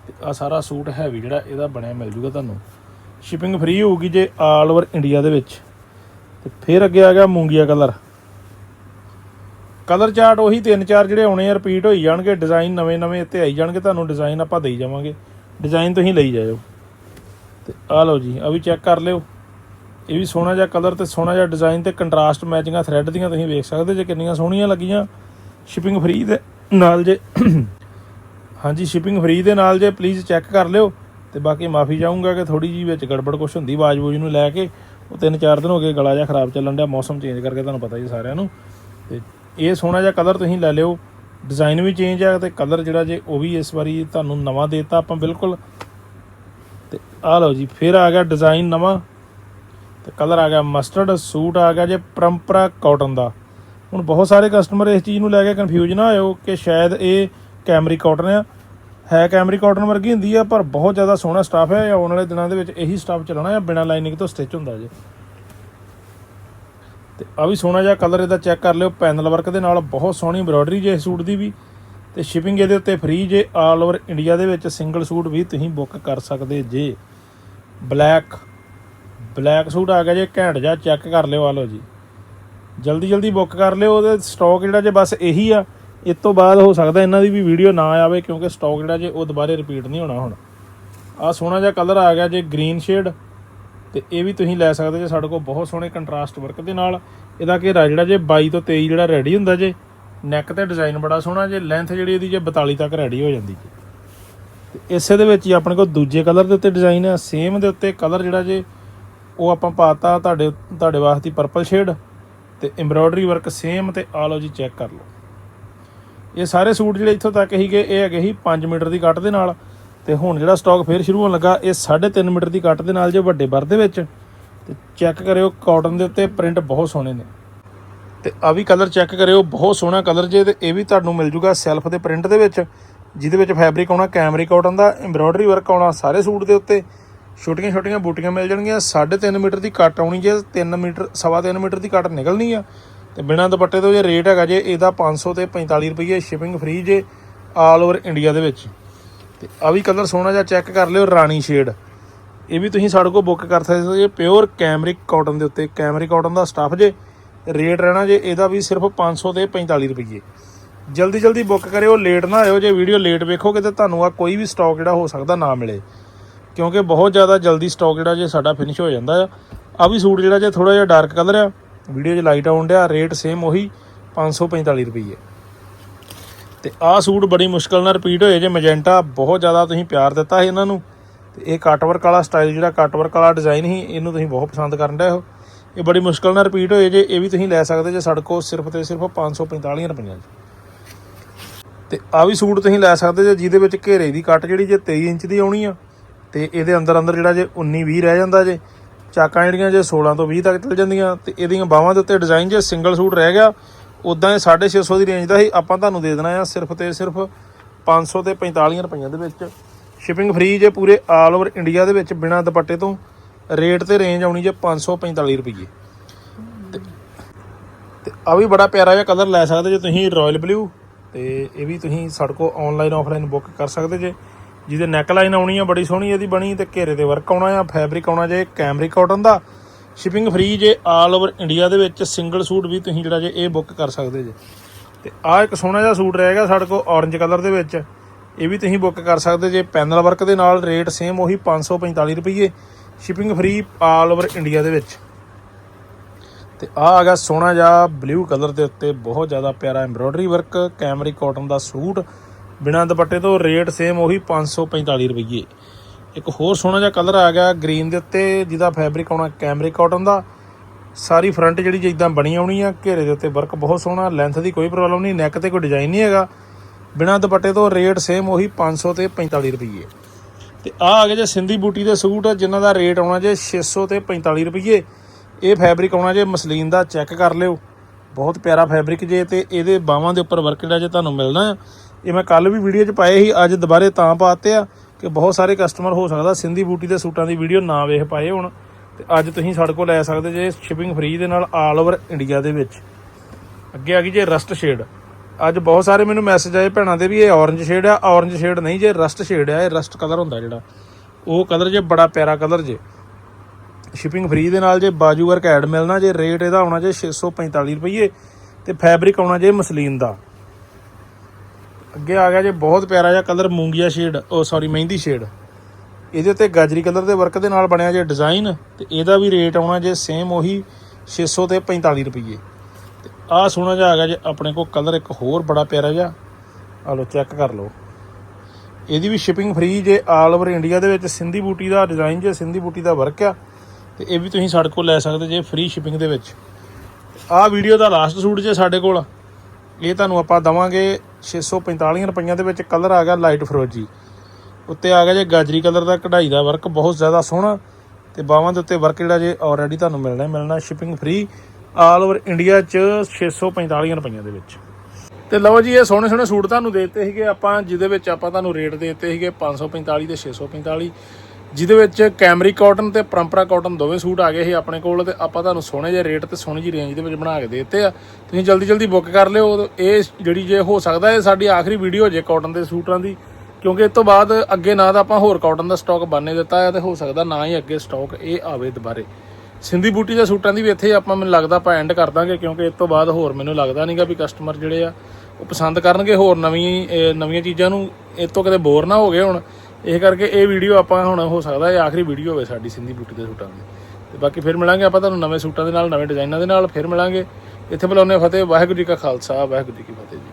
ਤੇ ਆ ਸਾਰਾ ਸੂਟ ਹੈਵੀ ਜਿਹੜਾ, ਇਹਦਾ ਬਣਿਆ ਮਿਲ ਜੂਗਾ ਤੁਹਾਨੂੰ। ਸ਼ਿਪਿੰਗ ਫ੍ਰੀ ਹੋਊਗੀ ਜੇ ਆਲ ਓਵਰ ਇੰਡੀਆ ਦੇ ਵਿੱਚ। ਤੇ ਫਿਰ ਅੱਗੇ ਆ ਗਿਆ ਮੂੰਗੀਆ ਕਲਰ ਕਲਰ ਚਾਰਟ ਉਹੀ ਤਿੰਨ ਚਾਰ ਜਿਹੜੇ ਆਉਣੇ ਆ ਰਿਪੀਟ ਹੋਈ ਜਾਣਗੇ ਡਿਜ਼ਾਈਨ ਨਵੇਂ ਨਵੇਂ ਇੱਥੇ ਆਈ ਜਾਣਗੇ, ਤੁਹਾਨੂੰ ਡਿਜ਼ਾਈਨ ਆਪਾਂ ਦੇਈ ਜਾਵਾਂਗੇ। ਡਿਜ਼ਾਈਨ ਤੁਸੀਂ ਲਈ ਜਾਇਓ। ਤੇ ਆ ਲਓ ਜੀ ਆ ਵੀ ਚੈੱਕ ਕਰ ਲਿਓ। ਇਹ ਵੀ ਸੋਹਣਾ ਜਿਹਾ ਕਲਰ ਤੇ ਸੋਹਣਾ ਜਿਹਾ ਡਿਜ਼ਾਈਨ ਤੇ ਕੰਟਰਾਸਟ ਮੈਚਿੰਗਾਂ ਥ੍ਰੈਡ ਦੀਆਂ, ਤੁਸੀਂ ਵੇਖ ਸਕਦੇ ਜੇ ਕਿੰਨੀਆਂ ਸੋਹਣੀਆਂ ਲੱਗੀਆਂ। ਸ਼ਿਪਿੰਗ ਫ੍ਰੀ ਦੇ ਨਾਲ ਜੇ <coughs> ਹਾਂਜੀ ਸ਼ਿਪਿੰਗ ਫ੍ਰੀ ਦੇ ਨਾਲ ਜੇ ਪਲੀਜ਼ ਚੈੱਕ ਕਰ ਲਿਓ। ਤੇ ਬਾਕੀ ਮਾਫੀ ਚਾਹੂੰਗਾ ਕਿ ਥੋੜੀ ਜੀ ਵਿੱਚ ਗੜਬੜ ਕੁਛ ਹੁੰਦੀ ਆਵਾਜ਼ ਬੂਜ ਨੂੰ ਲੈ ਕੇ। ਉਹ ਤਿੰਨ ਚਾਰ ਦਿਨ ਹੋ ਗਏ, ਗਲਾ ਜਿਹਾ ਖਰਾਬ ਚੱਲਣ ਡਿਆ, ਮੌਸਮ ਚੇਂਜ ਕਰਕੇ ਤੁਹਾਨੂੰ ਪਤਾ ਹੀ ਸਾਰਿਆਂ ਨੂੰ। ਤੇ ਇਹ ਸੋਹਣਾ ਜਿਹਾ ਕਲਰ ਤੁਸੀਂ ਲੈ ਲਿਓ। ਡਿਜ਼ਾਈਨ ਵੀ ਚੇਂਜ ਆ ਤੇ ਕਲਰ ਜਿਹੜਾ ਜੇ ਉਹ ਵੀ ਇਸ ਵਾਰੀ ਤੁਹਾਨੂੰ ਨਵਾਂ ਦੇਤਾ ਆਪਾਂ ਬਿਲਕੁਲ। ਤੇ ਆ ਲਓ ਜੀ, ਫਿਰ ਆ ਗਿਆ ਡਿਜ਼ਾਈਨ ਨਵਾਂ। ਤੇ ਕਲਰ ਆ ਗਿਆ ਮਸਟਰਡ ਸੂਟ ਆ ਗਿਆ ਜੇ ਪਰੰਪਰਾ ਕਾਟਨ ਦਾ। ਹੁਣ ਬਹੁਤ ਸਾਰੇ ਕਸਟਮਰ ਇਸ ਚੀਜ਼ ਨੂੰ ਲੈ ਕੇ ਕਨਫਿਊਜ਼ ਨਾ ਹੋਇਓ ਕਿ ਸ਼ਾਇਦ ਇਹ ਕੈਮਰੀ ਕਾਟਨ ਆ। ਹੈ ਕੈਮਰੀ ਕਾਟਨ ਵਰਗੀ ਹੁੰਦੀ ਆ, ਪਰ ਬਹੁਤ ਜ਼ਿਆਦਾ ਸੋਹਣਾ ਸਟਾਫ ਹੈ ਆਉਣ ਵਾਲੇ ਦਿਨਾਂ ਦੇ ਵਿੱਚ ਇਹੀ ਸਟਾਫ ਚੱਲਣਾ ਹੈ ਬਿਨਾਂ ਲਾਈਨਿੰਗ ਤੋਂ ਸਟਿਚ ਹੁੰਦਾ ਜੇ। ਤੇ ਆ ਵੀ ਸੋਹਣਾ ਜਿਹਾ ਕਲਰ ਇਹਦਾ ਚੈੱਕ ਕਰ ਲਿਓ, ਪੈਨਲ ਵਰਕ ਦੇ ਨਾਲ ਬਹੁਤ ਸੋਹਣੀ ਐਮਬ੍ਰੋਇਡਰੀ ਜੇ ਇਸ ਸੂਟ ਦੀ ਵੀ ਤੇ ਸ਼ਿਪਿੰਗ ਇਹਦੇ ਉੱਤੇ ਫ੍ਰੀ ਜੇ ਆਲ ਓਵਰ ਇੰਡੀਆ ਦੇ ਵਿੱਚ ਸਿੰਗਲ ਸੂਟ ਵੀ ਤੁਸੀਂ ਬੁੱਕ ਕਰ ਸਕਦੇ ਜੇ। ਬਲੈਕ ਬਲੈਕ ਸੂਟ ਆ ਗਿਆ ਜੇ, ਘੈਂਟ ਜਾ ਚੈੱਕ ਕਰ ਲਿਓ, ਆ ਲਓ ਜੀ। ਜਲਦੀ ਜਲਦੀ ਬੁੱਕ ਕਰ ਲਿਓ, ਉਹਦੇ ਸਟਾਕ ਜਿਹੜਾ ਜੇ ਬਸ ਇਹੀ ਆ, ਇਸ ਤੋਂ ਬਾਅਦ ਹੋ ਸਕਦਾ ਇਹਨਾਂ ਦੀ ਵੀ ਵੀਡੀਓ ਨਾ ਆਵੇ ਕਿਉਂਕਿ ਸਟਾਕ ਜਿਹੜਾ ਜੇ ਉਹ ਦੁਬਾਰੇ ਰਿਪੀਟ ਨਹੀਂ ਹੋਣਾ ਹੁਣ। ਆ ਸੋਹਣਾ ਜਿਹਾ ਕਲਰ ਆ ਗਿਆ ਜੇ ਗ੍ਰੀਨ ਸ਼ੇਡ ਤੇ ਇਹ ਵੀ ਤੁਸੀਂ ਲੈ ਸਕਦੇ ਜੇ ਸਾਡੇ ਕੋਲ ਬਹੁਤ ਸੋਹਣੇ ਕੰਟਰਾਸਟ ਵਰਕ ਦੇ ਨਾਲ। ਇਹਦਾ ਘੇਰਾ ਜਿਹੜਾ ਜੇ 22 ਤੋਂ 23 ਜਿਹੜਾ ਰੈਡੀ ਹੁੰਦਾ ਜੇ ਨੈਕ ਤੇ ਡਿਜ਼ਾਈਨ ਬੜਾ ਸੋਹਣਾ ਜੇ ਲੈਂਥ ਜਿਹੜੀ ਇਹਦੀ ਜੇ 42 ਤੱਕ ਰੈਡੀ ਹੋ ਜਾਂਦੀ ਜੀ। ਤੇ ਇਸੇ ਦੇ ਵਿੱਚ ਹੀ ਆਪਣੇ ਕੋਲ ਦੂਜੇ ਕਲਰ ਦੇ ਉੱਤੇ ਡਿਜ਼ਾਈਨ ਹੈ ਸੇਮ ਦੇ ਉੱਤੇ ਕਲਰ ਜਿਹੜਾ ਜੇ, ਉਹ ਆਪਾਂ ਪਾਤਾ ਤੁਹਾਡੇ ਤੁਹਾਡੇ ਵਾਸਤੇ ਪਰਪਲ ਸ਼ੇਡ ਤੇ ਐਮਬ੍ਰੋਇਡਰੀ ਵਰਕ ਸੇਮ ਤੇ ਆ ਲਓ ਜੀ ਚੈੱਕ ਕਰ ਲਓ। ਇਹ ਸਾਰੇ ਸੂਟ ਜਿਹੜੇ ਇੱਥੋਂ ਤੱਕ ਸੀਗੇ, ਇਹ ਹੈਗੇ ਸੀ 5 ਮੀਟਰ ਦੀ ਕੱਟ ਦੇ ਨਾਲ। ਤੇ ਹੁਣ ਜਿਹੜਾ ਸਟਾਕ ਫੇਰ ਸ਼ੁਰੂ ਹੋਣ ਲੱਗਾ, ਇਹ 3.5 ਮੀਟਰ ਦੀ ਕੱਟ ਦੇ ਨਾਲ ਜੇ ਵੱਡੇ ਬਰ ਦੇ ਵਿੱਚ, ਤੇ ਚੈੱਕ ਕਰਿਓ ਕਾਟਨ ਦੇ ਉੱਤੇ ਪ੍ਰਿੰਟ ਬਹੁਤ ਸੋਹਣੇ ਨੇ। ਤੇ ਆ ਵੀ ਕਲਰ ਚੈੱਕ ਕਰਿਓ, ਬਹੁਤ ਸੋਹਣਾ ਕਲਰ ਜੇ, ਤੇ ਇਹ ਵੀ ਤੁਹਾਨੂੰ ਮਿਲ ਜੂਗਾ ਸੈਲਫ ਦੇ ਪ੍ਰਿੰਟ ਦੇ ਵਿੱਚ, ਜਿਹਦੇ ਵਿੱਚ ਫੈਬਰਿਕ ਆਉਣਾ ਕੈਮਰੀ ਕਾਟਨ ਦਾ ਐਮਬ੍ਰੋਇਡਰੀ ਵਰਕ ਆਉਣਾ, ਸਾਰੇ ਸੂਟ ਦੇ ਉੱਤੇ, ਛੋਟੀਆਂ ਛੋਟੀਆਂ ਬੂਟੀਆਂ ਮਿਲ ਜਾਣਗੀਆਂ 3.5 ਮੀਟਰ ਦੀ ਕੱਟ ਆਉਣੀ ਜੇ 3 ਮੀਟਰ, ਸਵਾ 3 ਮੀਟਰ ਦੀ ਕੱਟ ਨਿਕਲਣੀ ਆ, ਤੇ ਬਿਨਾਂ ਦੁਪੱਟੇ ਤੋਂ ਜੇ ਰੇਟ ਹੈਗਾ ਜੇ, ਇਹਦਾ 500 ਤੇ 45 ਰੁਪਏ ਸ਼ਿਪਿੰਗ ਫ੍ਰੀ ਜੇ ਆਲ ਓਵਰ ਇੰਡੀਆ ਦੇ ਵਿੱਚ। ਤੇ ਆ ਵੀ ਕਲਰ ਸੋਹਣਾ ਜਿਹਾ ਚੈੱਕ ਕਰ ਲਿਓ, ਰਾਣੀ ਸ਼ੇਡ। ਇਹ ਵੀ ਤੁਸੀਂ ਸਾਡੇ ਕੋਲ ਬੁੱਕ ਕਰ ਸਕਦੇ ਜੇ ਪਿਓਰ ਕੈਮਰਿਕ ਕਾਟਨ ਦੇ ਉੱਤੇ। ਕੈਮਰਿਕ ਕਾਟਨ ਦਾ ਸਟੱਫ ਜੇ ਰੇਟ ਰਹਿਣਾ ਜੇ, ਇਹਦਾ ਵੀ ਸਿਰਫ 500 ਤੇ 45 ਰੁਪਏ ਜਲਦੀ ਜਲਦੀ ਬੁੱਕ ਕਰਿਓ ਲੇਟ ਨਾ ਆਇਓ। ਜੇ ਵੀਡੀਓ ਲੇਟ ਵੇਖੋਗੇ ਤਾਂ ਤੁਹਾਨੂੰ ਆ ਕੋਈ ਵੀ ਸਟਾਕ ਜਿਹੜਾ ਹੋ ਸਕਦਾ ਨਾ ਮਿਲੇ। ਕਿਉਂਕਿ ਬਹੁਤ ਜ਼ਿਆਦਾ ਜਲਦੀ ਸਟਾਕ ਜਿਹੜਾ ਜੇ ਸਾਡਾ ਫਿਨਿਸ਼ ਹੋ ਜਾਂਦਾ ਆ। ਆ ਵੀ ਸੂਟ ਜਿਹੜਾ ਜੇ ਥੋੜਾ ਜਿਹਾ ਡਾਰਕ ਕਲਰ ਆ ਵੀਡੀਓ 'ਚ ਲਾਈਟ ਆਉਣ ਡਿਆ ਰੇਟ ਸੇਮ ਉਹੀ 545 ਰੁਪਏ ਤੇ ਆਹ ਸੂਟ ਬੜੀ ਮੁਸ਼ਕਲ ਨਾਲ ਰਿਪੀਟ ਹੋਏ ਜੇ ਮੈਜੈਂਟਾ ਬਹੁਤ ਜ਼ਿਆਦਾ ਤੁਸੀਂ ਪਿਆਰ ਦਿੱਤਾ ਸੀ ਇਹਨਾਂ ਨੂੰ। ਤੇ ਇਹ ਕੱਟ ਵਰਕ ਵਾਲਾ ਸਟਾਈਲ ਜਿਹੜਾ ਕੱਟ ਵਰਕ ਵਾਲਾ ਡਿਜ਼ਾਈਨ ਸੀ, ਇਹਨੂੰ ਤੁਸੀਂ ਬਹੁਤ ਪਸੰਦ ਕਰਨ ਡਏ ਹੋ। ਇਹ ਬੜੀ ਮੁਸ਼ਕਲ ਨਾਲ ਰਿਪੀਟ ਹੋਏ ਜੇ, ਇਹ ਵੀ ਤੁਸੀਂ ਲੈ ਸਕਦੇ ਜੇ ਸਾਡੇ ਕੋਲ ਸਿਰਫ ਤੇ ਸਿਰਫ 545 ਰੁਪਈਆ 'ਚ ਤੇ ਆ ਵੀ ਸੂਟ ਤੁਸੀਂ ਲੈ ਸਕਦੇ ਜੇ, ਜਿਹਦੇ ਵਿੱਚ ਘੇਰੇ ਦੀ ਕੱਟ ਜਿਹੜੀ ਜੇ 23 ਇੰਚ ਦੀ ਆਉਣੀ ਆ, ਤੇ ਇਹਦੇ ਅੰਦਰ ਅੰਦਰ ਜਿਹੜਾ ਜੇ 19 20 ਰਹਿ ਜਾਂਦਾ ਜੇ। ਚਾਕਾਂ ਜਿਹੜੀਆਂ ਜੇ 16 ਤੋਂ 20 ਤੱਕ ਚੱਲ ਜਾਂਦੀਆਂ, ਤੇ ਇਹਦੀਆਂ ਬਾਹਾਂ ਦੇ ਉੱਤੇ ਡਿਜ਼ਾਈਨ ਜੇ ਸਿੰਗਲ ਸੂਟ ਰਹਿ ਗਿਆ ਉਦਾਂ ਇਹ 650 ਦੀ ਰੇਂਜ ਦਾ ਸੀ, ਆਪਾਂ ਤੁਹਾਨੂੰ ਦੇ ਦੇਣਾ ਆ ਸਿਰਫ ਤੇ ਸਿਰਫ 500 ਤੇ 45 ਰੁਪਈਆਂ ਦੇ ਵਿੱਚ। ਸ਼ਿਪਿੰਗ ਫ੍ਰੀ ਜੇ ਪੂਰੇ ਆਲ ਓਵਰ ਇੰਡੀਆ ਦੇ ਵਿੱਚ ਬਿਨਾਂ ਦੁਪੱਟੇ ਤੋਂ ਰੇਟ ਤੇ ਰੇਂਜ ਆਉਣੀ ਜੇ 545 ਰੁਪਏ ਤੇ ਤੇ ਆ ਵੀ ਬੜਾ ਪਿਆਰਾ ਜਿਹਾ ਕਲਰ ਲੈ ਸਕਦੇ ਜੇ ਤੁਸੀਂ ਰਾਇਲ ਬਲੂ ਤੇ ਇਹ ਵੀ ਤੁਸੀਂ ਸਾਡੇ ਕੋਲ ਆਨਲਾਈਨ ਆਫਲਾਈਨ ਬੁੱਕ ਕਰ ਸਕਦੇ ਜੇ। ਜਿਹਦੇ ਨੈਕ ਲਾਈਨ ਆਉਣੀ ਆ, ਬੜੀ ਸੋਹਣੀ ਇਹਦੀ ਬਣੀ, ਤੇ ਘੇਰੇ ਤੇ ਵਰਕ ਆਉਣਾ ਆ ਫੈਬਰਿਕ ਆਉਣਾ ਜੇ ਕੈਮਰਿਕ ਕਾਟਨ ਦਾ ਸ਼ਿਪਿੰਗ ਫ੍ਰੀ ਜੇ ਆਲ ਓਵਰ ਇੰਡੀਆ ਦੇ ਵਿੱਚ ਸਿੰਗਲ ਸੂਟ ਵੀ ਤੁਸੀਂ ਜਿਹੜਾ ਜੇ ਇਹ ਬੁੱਕ ਕਰ ਸਕਦੇ ਜੇ। ਤੇ ਆਹ ਇੱਕ ਸੋਹਣਾ ਜਿਹਾ ਸੂਟ ਰਹੇਗਾ ਸਾਡੇ ਕੋਲ orange ਕਲਰ ਦੇ ਵਿੱਚ। ਇਹ ਵੀ ਤੁਸੀਂ ਬੁੱਕ ਕਰ ਸਕਦੇ ਜੇ। ਪੈਨਲ ਵਰਕ ਦੇ ਨਾਲ ਰੇਟ ਸੇਮ ਉਹੀ 545 ਰੁਪਏ shipping free all over India ਦੇ ਵਿੱਚ। ਤੇ ਆ ਆ ਗਿਆ ਸੋਹਣਾ ਜਿਹਾ ਬਲੂ ਕਲਰ ਦੇ ਉੱਤੇ ਬਹੁਤ ਜ਼ਿਆਦਾ ਪਿਆਰਾ ਐਮਬ੍ਰੋਇਡਰੀ ਵਰਕ ਕੈਮਰੀ ਕਾਟਨ ਦਾ ਸੂਟ ਬਿਨਾਂ ਦੁਪੱਟੇ ਤੋਂ ਰੇਟ ਸੇਮ ਉਹੀ 545 ਰੁਪਏ ਇੱਕ ਹੋਰ ਸੋਹਣਾ ਜਿਹਾ ਕਲਰ ਆ ਗਿਆ ਗ੍ਰੀਨ ਦੇ ਉੱਤੇ, ਜਿਹਦਾ ਫੈਬਰਿਕ ਆਉਣਾ ਕੈਮਰੀ ਕਾਟਨ ਦਾ ਸਾਰੀ ਫਰੰਟ ਜਿਹੜੀ ਜਿੱਦਾਂ ਬਣੀ ਆਉਣੀ ਆ, ਘੇਰੇ ਦੇ ਉੱਤੇ ਵਰਕ ਬਹੁਤ ਸੋਹਣਾ ਲੈਂਥ ਦੀ ਕੋਈ ਪ੍ਰੋਬਲਮ ਨਹੀਂ ਨੈਕ ਤੇ ਕੋਈ ਡਿਜ਼ਾਈਨ ਨਹੀਂ ਹੈਗਾ। ਬਿਨਾਂ ਦੁਪੱਟੇ ਤੋਂ ਰੇਟ ਸੇਮ ਉਹੀ 500 ਤੇ 45 ਰੁਪਏ ਤੇ ਆ ਆ ਗਏ ਜੇ ਸਿੰਧੀ ਬੂਟੀ ਦੇ ਸੂਟ, ਜਿਨ੍ਹਾਂ ਦਾ ਰੇਟ ਆਉਣਾ ਜੇ 600 ਤੇ 45 ਰੁਪਏ ਇਹ ਫੈਬਰਿਕ ਆਉਣਾ ਜੇ ਮਸਲੀਨ ਦਾ ਚੈੱਕ ਕਰ ਲਿਓ। ਬਹੁਤ ਪਿਆਰਾ ਫੈਬਰਿਕ ਜੇ ਤੇ ਇਹਦੇ ਬਾਹਾਂ ਦੇ ਉੱਪਰ ਵਰਕ ਜਿਹੜਾ ਜੇ ਤੁਹਾਨੂੰ ਮਿਲਣਾ। ਆ ਇਹ ਮੈਂ ਕੱਲ ਵੀ ਵੀਡੀਓ 'ਚ ਪਾਏ ਸੀ, ਅੱਜ ਦੁਬਾਰੇ ਤਾਂ ਪਾਤੇ ਆ। ਕਿ ਬਹੁਤ ਸਾਰੇ ਕਸਟਮਰ ਹੋ ਸਕਦਾ ਸਿੰਧੀ ਬੂਟੀ ਦੇ ਸੂਟਾਂ ਦੀ ਵੀਡੀਓ ਨਾ ਵੇਖ ਪਾਏ ਹੁਣ ਤੇ ਅੱਜ ਤੁਸੀਂ ਸਾਡੇ ਕੋਲ ਲੈ ਸਕਦੇ ਜੇ ਸ਼ਿਪਿੰਗ ਫ੍ਰੀ ਦੇ ਨਾਲ ਆਲ ਓਵਰ ਇੰਡੀਆ ਦੇ ਵਿੱਚ। ਅੱਗੇ ਆ ਗਈ ਜੇ ਰਸਟ ਸ਼ੇਡ ਅੱਜ ਬਹੁਤ ਸਾਰੇ ਮੈਨੂੰ ਮੈਸੇਜ ਆਏ ਭੈਣਾਂ ਦੇ ਵੀ ਇਹ ਔਰੰਜ ਸ਼ੇਡ ਆ ਔਰੰਜ ਸ਼ੇਡ ਨਹੀਂ ਜੇ ਰਸਟ ਸ਼ੇਡ ਆ, ਇਹ ਰਸਟ ਕਲਰ ਹੁੰਦਾ ਜਿਹੜਾ। ਉਹ ਕਲਰ ਜੇ ਬੜਾ ਪਿਆਰਾ ਕਲਰ ਜੇ। ਸ਼ਿਪਿੰਗ ਫ੍ਰੀ ਦੇ ਨਾਲ ਜੇ ਬਾਜੂ ਵਰਕ ਐਡ ਮਿਲਣਾ ਜੇ ਰੇਟ ਇਹਦਾ ਆਉਣਾ ਜੇ 645 ਰੁਪਏ ਤੇ ਫੈਬਰਿਕ ਆਉਣਾ ਜੇ ਮਸਲੀਨ ਦਾ। ਅੱਗੇ ਆ ਗਿਆ ਜੇ ਬਹੁਤ ਪਿਆਰਾ ਜਿਹਾ ਕਲਰ ਮੂੰਗੀਆ ਸ਼ੇਡ ਉਹ ਸੌਰੀ ਮਹਿੰਦੀ ਸ਼ੇਡ ਇਹਦੇ ਉੱਤੇ ਗਾਜਰੀ ਕਲਰ ਦੇ ਵਰਕ ਦੇ ਨਾਲ ਬਣਿਆ ਜੇ ਡਿਜ਼ਾਈਨ ਤੇ ਇਹਦਾ ਵੀ ਰੇਟ ਆਉਣਾ ਜੇ ਸੇਮ ਉਹੀ 600 ਤੇ 45 ਰੁਪਏ ਤੇ ਆਹ ਸੋਹਣਾ ਜਿਹਾ ਆ ਗਿਆ ਜੇ ਆਪਣੇ ਕੋਲ ਕਲਰ ਇੱਕ ਹੋਰ ਬੜਾ ਪਿਆਰਾ ਜਿਹਾ। ਆ ਲਓ ਚੈੱਕ ਕਰ ਲਓ। ਇਹਦੀ ਵੀ ਸ਼ਿਪਿੰਗ ਫ੍ਰੀ ਜੇ ਆਲ ਓਵਰ ਇੰਡੀਆ ਦੇ ਵਿੱਚ ਸਿੰਧੀ ਬੂਟੀ ਦਾ ਡਿਜ਼ਾਈਨ ਜੇ, ਸਿੰਧੀ ਬੂਟੀ ਦਾ ਵਰਕ ਆ, ਤੇ ਇਹ ਵੀ ਤੁਸੀਂ ਸਾਡੇ ਕੋਲ ਲੈ ਸਕਦੇ ਜੇ ਫ੍ਰੀ ਸ਼ਿਪਿੰਗ ਦੇ ਵਿੱਚ। ਆਹ ਵੀਡੀਓ ਦਾ ਲਾਸਟ ਸੂਟ ਜੇ ਸਾਡੇ ਕੋਲ, ਇਹ ਤੁਹਾਨੂੰ ਆਪਾਂ ਦਵਾਂਗੇ 645 ਰੁਪਈਆਂ ਦੇ ਵਿੱਚ ਕਲਰ ਆ ਗਿਆ ਲਾਈਟ ਫਰੋਜੀ। ਉੱਤੇ ਆ ਗਿਆ ਜੇ ਗਾਜਰੀ ਕਲਰ ਦਾ ਕਢਾਈ ਦਾ ਵਰਕ, ਬਹੁਤ ਜ਼ਿਆਦਾ ਸੋਹਣਾ। ਤੇ ਬਾਹਾਂ ਦੇ ਉੱਤੇ ਵਰਕ ਜਿਹੜਾ ਜੇ ਆਲਰੇਡੀ ਤੁਹਾਨੂੰ ਮਿਲਣਾ ਮਿਲਣਾ shipping free all over India ਚ 645 ਰੁਪਈਆਂ ਦੇ ਵਿੱਚ। ਤੇ ਲਓ ਜੀ, ਇਹ ਸੋਹਣੇ ਸੋਹਣੇ ਸੂਟ ਤੁਹਾਨੂੰ ਦੇ ਦਿੱਤੇ ਸੀਗੇ ਆਪਾਂ, ਜਿਹਦੇ ਵਿੱਚ ਆਪਾਂ ਤੁਹਾਨੂੰ ਰੇਟ ਦੇ ਦਿੱਤੇ ਸੀਗੇ 545 ਤੇ 645 ਜਿਹਦੇ ਵਿੱਚ ਕੈਮਰੀ ਕਾਟਨ ਤੇ ਪਰੰਪਰਾ ਕਾਟਨ ਦੋਵੇਂ ਸੂਟ ਆ ਗਏ ਸੀ ਆਪਣੇ ਕੋਲ ਤੇ ਆਪਾਂ ਤੁਹਾਨੂੰ ਸੋਹਣੇ ਜਿਹੇ ਰੇਟ ਤੇ ਸੋਹਣੀ ਜਿਹੀ ਰੇਂਜ ਦੇ ਵਿੱਚ ਬਣਾ ਕੇ ਦੇ ਦਿੱਤੇ ਆ। ਤੁਸੀਂ ਜਲਦੀ ਜਲਦੀ ਬੁੱਕ ਕਰ ਲਿਓ। ਇਹ ਜਿਹੜੀ ਜੇ ਹੋ ਸਕਦਾ ਇਹ ਸਾਡੀ ਆਖਰੀ ਵੀਡੀਓ ਜੇ ਕਾਟਨ ਦੇ ਸੂਟਾਂ ਦੀ, ਕਿਉਂਕਿ ਇਸ ਤੋਂ ਬਾਅਦ ਅੱਗੇ ਨਾ ਤਾਂ ਆਪਾਂ ਹੋਰ ਕਾਟਨ ਦਾ ਸਟਾਕ ਬੰਨੇ ਦਿੱਤਾ ਹੈ ਤੇ ਹੋ ਸਕਦਾ ਨਾ ਹੀ ਅੱਗੇ ਸਟਾਕ ਇਹ ਆਵੇ ਦੁਬਾਰੇ। ਸਿੰਧੀ ਬੂਟੀ ਦੇ ਸੂਟਾਂ ਦੀ ਵੀ ਇੱਥੇ ਆਪਾਂ ਮੈਨੂੰ ਲੱਗਦਾ ਆਪਾਂ ਐਂਡ ਕਰ ਦਾਂਗੇ, ਕਿਉਂਕਿ ਇਸ ਤੋਂ ਬਾਅਦ ਹੋਰ ਮੈਨੂੰ ਲੱਗਦਾ ਨਹੀਂਗਾ ਵੀ ਕਸਟਮਰ ਜਿਹੜੇ ਆ, ਉਹ ਪਸੰਦ ਕਰਨਗੇ ਹੋਰ ਨਵੀਂ ਨਵੀਆਂ ਚੀਜ਼ਾਂ ਨੂੰ, ਇਹ ਤੋਂ ਕਦੇ ਬੋਰ ਨਾ ਹੋ ਗਏ ਹੁਣ। ਇਹ ਕਰਕੇ ਇਹ ਵੀਡੀਓ ਆਪਾਂ ਹੁਣ ਹੋ ਸਕਦਾ ਇਹ ਆਖਰੀ ਵੀਡੀਓ ਹੋਵੇ ਸਾਡੀ ਸਿੰਧੀ ਬੂਟੀ ਦੇ ਸੂਟਾਂ ਦੀ। ਤੇ ਬਾਕੀ ਫਿਰ ਮਿਲਾਂਗੇ ਆਪਾਂ ਤੁਹਾਨੂੰ ਨਵੇਂ ਸੂਟਾਂ ਦੇ ਨਾਲ, ਨਵੇਂ ਡਿਜ਼ਾਈਨਾਂ ਦੇ ਨਾਲ, ਫਿਰ ਮਿਲਾਂਗੇ। ਇੱਥੇ ਬੁਲਾਉਂਦੇ ਫਤਿਹ, ਵਾਹਿਗੁਰੂ ਜੀ ਕਾ ਖਾਲਸਾ, ਵਾਹਿਗੁਰੂ ਜੀ ਕੀ ਫਤਿਹ ਜੀ।